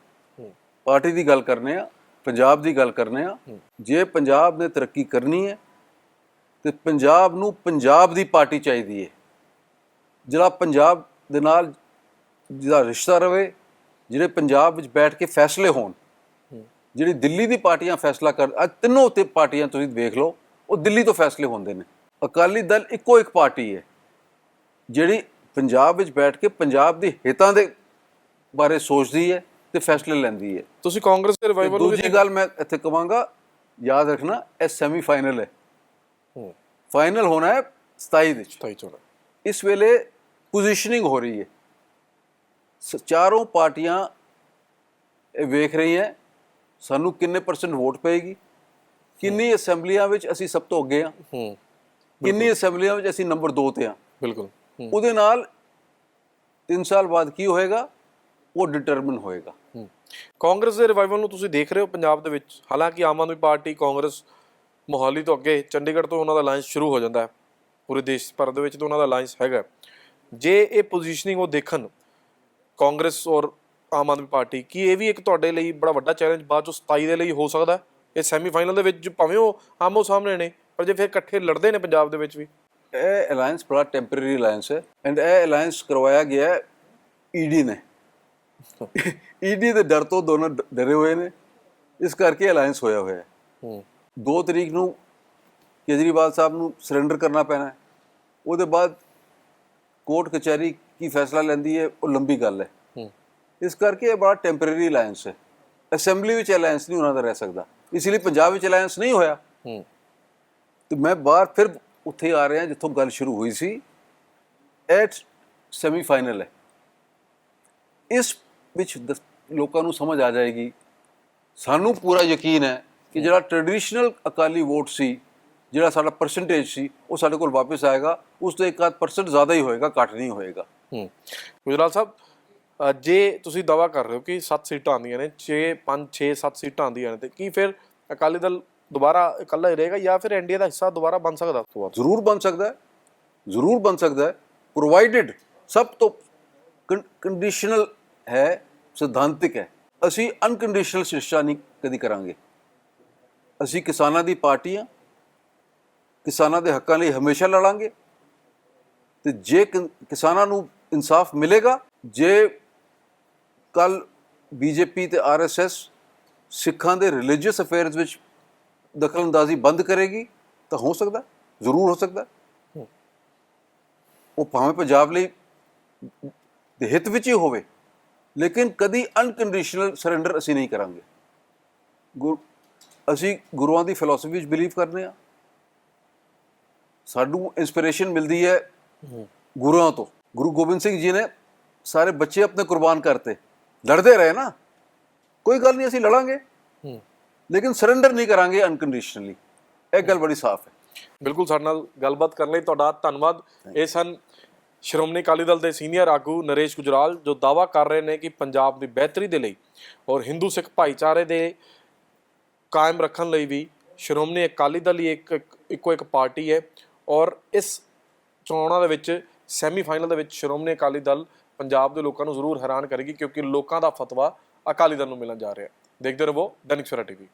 ਪਾਰਟੀ ਦੀ ਗੱਲ ਕਰਨੇ ਆ ਪੰਜਾਬ ਦੀ ਗੱਲ ਕਰਨੇ ਆ। ਜੇ ਪੰਜਾਬ ਨੇ ਤਰੱਕੀ ਕਰਨੀ ਹੈ ਤੇ ਪੰਜਾਬ ਨੂੰ ਪੰਜਾਬ ਦੀ ਪਾਰਟੀ ਚਾਹੀਦੀ ਹੈ। ਜਿਹੜਾ ਪੰਜਾਬ ਦੇ ਨਾਲ ਜਿਹਦਾ ਰਿਸ਼ਤਾ ਰਵੇ ਜਿਹੜੇ ਪੰਜਾਬ ਵਿੱਚ ਬੈਠ ਕੇ ਫੈਸਲੇ ਹੋਣ ਜਿਹੜੀ ਦਿੱਲੀ ਦੀ ਪਾਰਟੀਆਂ ਫੈਸਲਾ ਕਰ ਅੱਜ ਤਿੰਨੋਂ ਤੇ ਪਾਰਟੀਆਂ ਤੁਸੀਂ ਦੇਖ ਲਓ ਉਹ ਦਿੱਲੀ ਤੋਂ ਫੈਸਲੇ ਹੁੰਦੇ ਨੇ। ਅਕਾਲੀ ਦਲ ਇੱਕੋ ਇੱਕ ਪਾਰਟੀ ਹੈ ਜਿਹੜੀ ਪੰਜਾਬ ਵਿੱਚ ਬੈਠ ਕੇ ਪੰਜਾਬ ਦੇ ਹਿੱਤਾਂ ਦੇ ਬਾਰੇ ਸੋਚਦੀ ਹੈ ਤੇ ਫੈਸਲੇ ਲੈਂਦੀ ਹੈ। ਤੁਸੀਂ ਕਾਂਗਰਸ ਦੇ ਰਿਵਾਈਵਲ ਨੂੰ ਦੂਜੀ ਗੱਲ ਮੈਂ ਇੱਥੇ ਕਵਾਂਗਾ ਯਾਦ ਰੱਖਣਾ ਇਹ ਸੈਮੀ ਫਾਈਨਲ ਹੈ। ਫਾਈਨਲ ਹੋਣਾ ਹੈ 27 ਵਿੱਚ। ਸਤਾਈ ਚੋਣਾਂ। ਇਸ ਵੇਲੇ ਪੋਜੀਸ਼ਨਿੰਗ ਹੋ ਰਹੀ ਹੈ। ਸ- ਚਾਰੋਂ ਪਾਰਟੀਆਂ ਇਹ ਵੇਖ ਰਹੀਆਂ ਸਾਨੂੰ ਕਿੰਨੇ ਪਰਸੈਂਟ ਵੋਟ ਪਏਗੀ? ਕਿੰਨੀ ਅਸੈਂਬਲੀਆਂ ਵਿੱਚ ਅਸੀਂ ਸਭ ਤੋਂ ਅੱਗੇ ਆ ਹੂੰ। ਕਿੰਨੀ ਅਸੈਂਬਲੀਆਂ ਵਿੱਚ ਅਸੀਂ ਨੰਬਰ 2 ਤੇ ਆ ਬਿਲਕੁਲ। ਹੂੰ। ਉਹਦੇ ਨਾਲ 3 ਸਾਲ ਬਾਅਦ ਕੀ ਹੋਏਗਾ? ਉਹ ਡਿਟਰਮਿਨ ਹੋਏਗਾ। ਹੂੰ। ਕਾਂਗਰਸ ਦੇ ਰਿਵਾਈਵਲ ਨੂੰ ਤੁਸੀਂ ਦੇਖ ਰਹੇ ਹੋ ਪੰਜਾਬ ਦੇ ਵਿੱਚ। ਹਾਲਾਂਕਿ ਆਮ ਆਦਮੀ ਪਾਰਟੀ ਕਾਂਗਰਸ ਮੋਹਾਲੀ ਤੋਂ ਅੱਗੇ ਚੰਡੀਗੜ੍ਹ ਤੋਂ ਉਹਨਾਂ ਦਾ ਅਲਾਈਅੰਸ ਸ਼ੁਰੂ ਹੋ ਜਾਂਦਾ ਹੈ। ਪੂਰੇ ਦੇਸ਼ ਭਰ ਦੇ ਵਿੱਚ ਤਾਂ ਉਹਨਾਂ ਦਾ ਅਲਾਈਅੰਸ ਹੈਗਾ ਜੇ ਇਹ ਪੋਜੀਸ਼ਨਿੰਗ ਉਹ ਦੇਖਣ ਕਾਂਗਰਸ ਔਰ ਆਮ ਆਦਮੀ ਪਾਰਟੀ ਕੀ ਇਹ ਵੀ ਇੱਕ ਤੁਹਾਡੇ ਲਈ ਬੜਾ ਵੱਡਾ ਚੈਲੰਜ ਬਾਅਦ ਚੋਂ 27 ਦੇ ਲਈ ਹੋ ਸਕਦਾ? ਇਹ ਸੈਮੀਫਾਈਨਲ ਦੇ ਵਿੱਚ ਭਾਵੇਂ ਉਹ ਆਮੋ ਸਾਹਮਣੇ ਨੇ ਪਰ ਜੇ ਫਿਰ ਇਕੱਠੇ ਲੜਦੇ ਨੇ ਪੰਜਾਬ ਦੇ ਵਿੱਚ ਵੀ। ਇਹ ਅਲਾਈਅੰਸ ਬੜਾ ਟੈਂਪਰੇਰੀ ਅਲਾਈਅੰਸ ਹੈ ਐਂਡ ਇਹ ਅਲਾਈਅੰਸ ਕਰਵਾਇਆ ਗਿਆ ਹੈ ਈਡੀ ਨੇ। ਈਡੀ ਦੇ ਡਰ ਤੋਂ ਦੋਨੋਂ ਡਰੇ ਹੋਏ ਨੇ। ਇਸ ਕਰਕੇ ਅਲਾਈਅੰਸ ਹੋਇਆ ਹੋਇਆ ਹੈ। ਹੂੰ। 2 ਤਰੀਕ ਨੂੰ ਕੇਜਰੀਵਾਲ ਸਾਹਿਬ ਨੂੰ ਸਰੈਂਡਰ ਕਰਨਾ ਪੈਣਾ ਹੈ। ਉਹਦੇ ਬਾਅਦ ਕੋਰਟ ਕਚਹਿਰੀ ਕੀ ਫੈਸਲਾ ਲੈਂਦੀ ਹੈ ਉਹ ਲੰਬੀ ਗੱਲ ਹੈ। ਇਸ ਕਰਕੇ ਇਹ ਬੜਾ ਟੈਂਪਰੇਰੀ ਅਲਾਈਅੰਸ ਹੈ। ਅਸੈਂਬਲੀ ਵਿੱਚ ਅਲਾਈਅੰਸ ਨਹੀਂ ਉਹਨਾਂ ਦਾ ਰਹਿ ਸਕਦਾ। ਇਸ ਲਈ ਪੰਜਾਬ ਵਿੱਚ ਅਲਾਈਅੰਸ ਨਹੀਂ ਹੋਇਆ। ਤੇ ਮੈਂ ਬਾਹਰ ਫਿਰ ਉੱਥੇ ਆ ਰਿਹਾ ਜਿੱਥੋਂ ਗੱਲ ਸ਼ੁਰੂ ਹੋਈ ਸੀ। ਐਟ ਸੈਮੀਫਾਈਨਲ ਹੈ। ਇਸ ਵਿੱਚ ਲੋਕਾਂ ਨੂੰ ਸਮਝ ਆ ਜਾਏਗੀ। ਸਾਨੂੰ ਪੂਰਾ ਯਕੀਨ ਹੈ ਕਿ ਜਿਹੜਾ ਟ੍ਰੈਡੀਸ਼ਨਲ ਅਕਾਲੀ ਵੋਟ ਸੀ ਜਿਹੜਾ ਸਾਡਾ ਪਰਸੈਂਟੇਜ ਸੀ ਉਹ ਸਾਡੇ ਕੋਲ ਵਾਪਸ ਆਏਗਾ। ਉਸ ਤੋਂ ਇੱਕ ਆਧ ਪਰਸੈਂਟ ਜ਼ਿਆਦਾ ਹੀ ਹੋਏਗਾ ਘੱਟ ਨਹੀਂ ਹੋਏਗਾ। ਹੂੰ। ਗੁਜਰਾਲ ਸਾਹਿਬ ਅ, ਜੇ ਤੁਸੀਂ ਦਾਵਾ ਕਰ ਰਹੇ ਹੋ ਕਿ 7 ਸੀਟਾਂ ਆਉਂਦੀਆਂ ਨੇ 6 5 6 7 ਸੀਟਾਂ ਆਉਂਦੀਆਂ ਨੇ ਤੇ ਕੀ ਫਿਰ ਅਕਾਲੀ ਦਲ ਦੁਬਾਰਾ ਇਕੱਲਾ ਹੀ ਰਹੇਗਾ ਜਾਂ ਫਿਰ ਐਨਡੀਏ ਦਾ ਹਿੱਸਾ ਦੁਬਾਰਾ ਬਣ ਸਕਦਾ ਉਸ ਤੋਂ ਬਾਅਦ? ਜ਼ਰੂਰ ਬਣ ਸਕਦਾ ਹੈ। ਜ਼ਰੂਰ ਬਣ ਸਕਦਾ ਹੈ। ਪ੍ਰੋਵਾਈਡਡ ਸਭ ਤੋਂ ਕੰਡੀਸ਼ਨਲ ਹੈ ਸਿਧਾਂਤਿਕ ਹੈ। ਅਸੀਂ ਅਨਕੰਡੀਸ਼ਨਲ ਸਿਰਸ਼ਾ ਨਹੀਂ ਕਦੀ ਕਰਾਂਗੇ। ਅਸੀਂ ਕਿਸਾਨਾਂ ਦੀ ਪਾਰਟੀ ਹਾਂ। ਕਿਸਾਨਾਂ ਦੇ ਹੱਕਾਂ ਲਈ ਹਮੇਸ਼ਾ ਲੜਾਂਗੇ। ਤੇ ਜੇ ਕਿ- ਕਿਸਾਨਾਂ ਨੂੰ ਇਨਸਾਫ ਮਿਲੇਗਾ, ਜੇ ਕੱਲ ਬੀਜੇਪੀ ਤੇ ਆਰਐਸਐਸ ਸਿੱਖਾਂ ਦੇ ਰਿਲੀਜੀਅਸ ਅਫੇਅਰਸ ਵਿੱਚ ਦਖਲਅੰਦਾਜ਼ੀ ਬੰਦ ਕਰੇਗੀ, ਤਾਂ ਹੋ ਸਕਦਾ, ਜ਼ਰੂਰ ਹੋ ਸਕਦਾ। ਉਹ ਭਾਵੇਂ ਪੰਜਾਬ ਲਈ ਦੇ ਹਿੱਤ ਵਿੱਚ ਹੀ ਹੋਵੇ, ਲੇਕਿਨ ਕਦੀ ਅਨਕੰਡੀਸ਼ਨਲ ਸਰੈਂਡਰ ਅਸੀਂ ਨਹੀਂ ਕਰਾਂਗੇ। ਗੁਰ ਅਸੀਂ ਗੁਰੂਆਂ ਦੀ ਫਿਲਾਸਫੀ ਵਿੱਚ ਬਿਲੀਵ ਕਰਦੇ ਹਾਂ। ਸਾਨੂੰ ਇਨਸਪੀਰੇਸ਼ਨ ਮਿਲਦੀ ਹੈ ਗੁਰੂਆਂ ਤੋਂ। ਗੁਰੂ ਗੋਬਿੰਦ ਸਿੰਘ ਜੀ ਨੇ ਸਾਰੇ ਬੱਚੇ ਆਪਣੇ ਕੁਰਬਾਨ ਕਰਤੇ। ਲੜਦੇ ਰਹੇ ਨਾ। ਕੋਈ ਗੱਲ ਨਹੀਂ ਅਸੀਂ ਲੜਾਂਗੇ। ਲੇਕਿਨ ਸਰੈਂਡਰ ਨਹੀਂ ਕਰਾਂਗੇ ਅਨਕੰਡੀਸ਼ਨਲੀ ਇਹ ਗੱਲ ਬੜੀ ਸਾਫ਼ ਹੈ। ਬਿਲਕੁਲ ਸਾਡੇ ਨਾਲ ਗੱਲਬਾਤ ਕਰਨ ਲਈ ਤੁਹਾਡਾ ਧੰਨਵਾਦ। ਇਹ ਸਨ ਸ਼੍ਰੋਮਣੀ ਅਕਾਲੀ ਦਲ ਦੇ ਸੀਨੀਅਰ ਆਗੂ ਨਰੇਸ਼ ਗੁਜਰਾਲ ਜੋ ਦਾਵਾ ਕਰ ਰਹੇ ਨੇ ਕਿ ਪੰਜਾਬ ਦੀ ਬਿਹਤਰੀ ਦੇ ਲਈ ਔਰ ਹਿੰਦੂ ਸਿੱਖ ਭਾਈਚਾਰੇ ਦੇ ਕਾਇਮ ਰੱਖਣ ਲਈ ਵੀ ਸ਼੍ਰੋਮਣੀ ਅਕਾਲੀ ਦਲ ਹੀ ਇੱਕ- ਇੱਕੋ ਇੱਕ ਪਾਰਟੀ ਹੈ। ਔਰ ਇਸ ਚੋਣਾਂ ਦੇ ਵਿੱਚ ਸੈਮੀਫਾਈਨਲ ਦੇ ਵਿੱਚ ਸ਼੍ਰੋਮਣੀ ਅਕਾਲੀ ਦਲ ਪੰਜਾਬ ਦੇ ਲੋਕਾਂ ਨੂੰ ਜ਼ਰੂਰ ਹੈਰਾਨ ਕਰੇਗੀ ਕਿਉਂਕਿ ਲੋਕਾਂ ਦਾ ਫਤਵਾ ਅਕਾਲੀ ਦਲ ਨੂੰ ਮਿਲਣ ਜਾ ਰਿਹਾ ਦੇਖਦੇ ਰਹੋ, ਦੈਨਿਕ ਸਵੇਰਾ ਟੀਵੀ।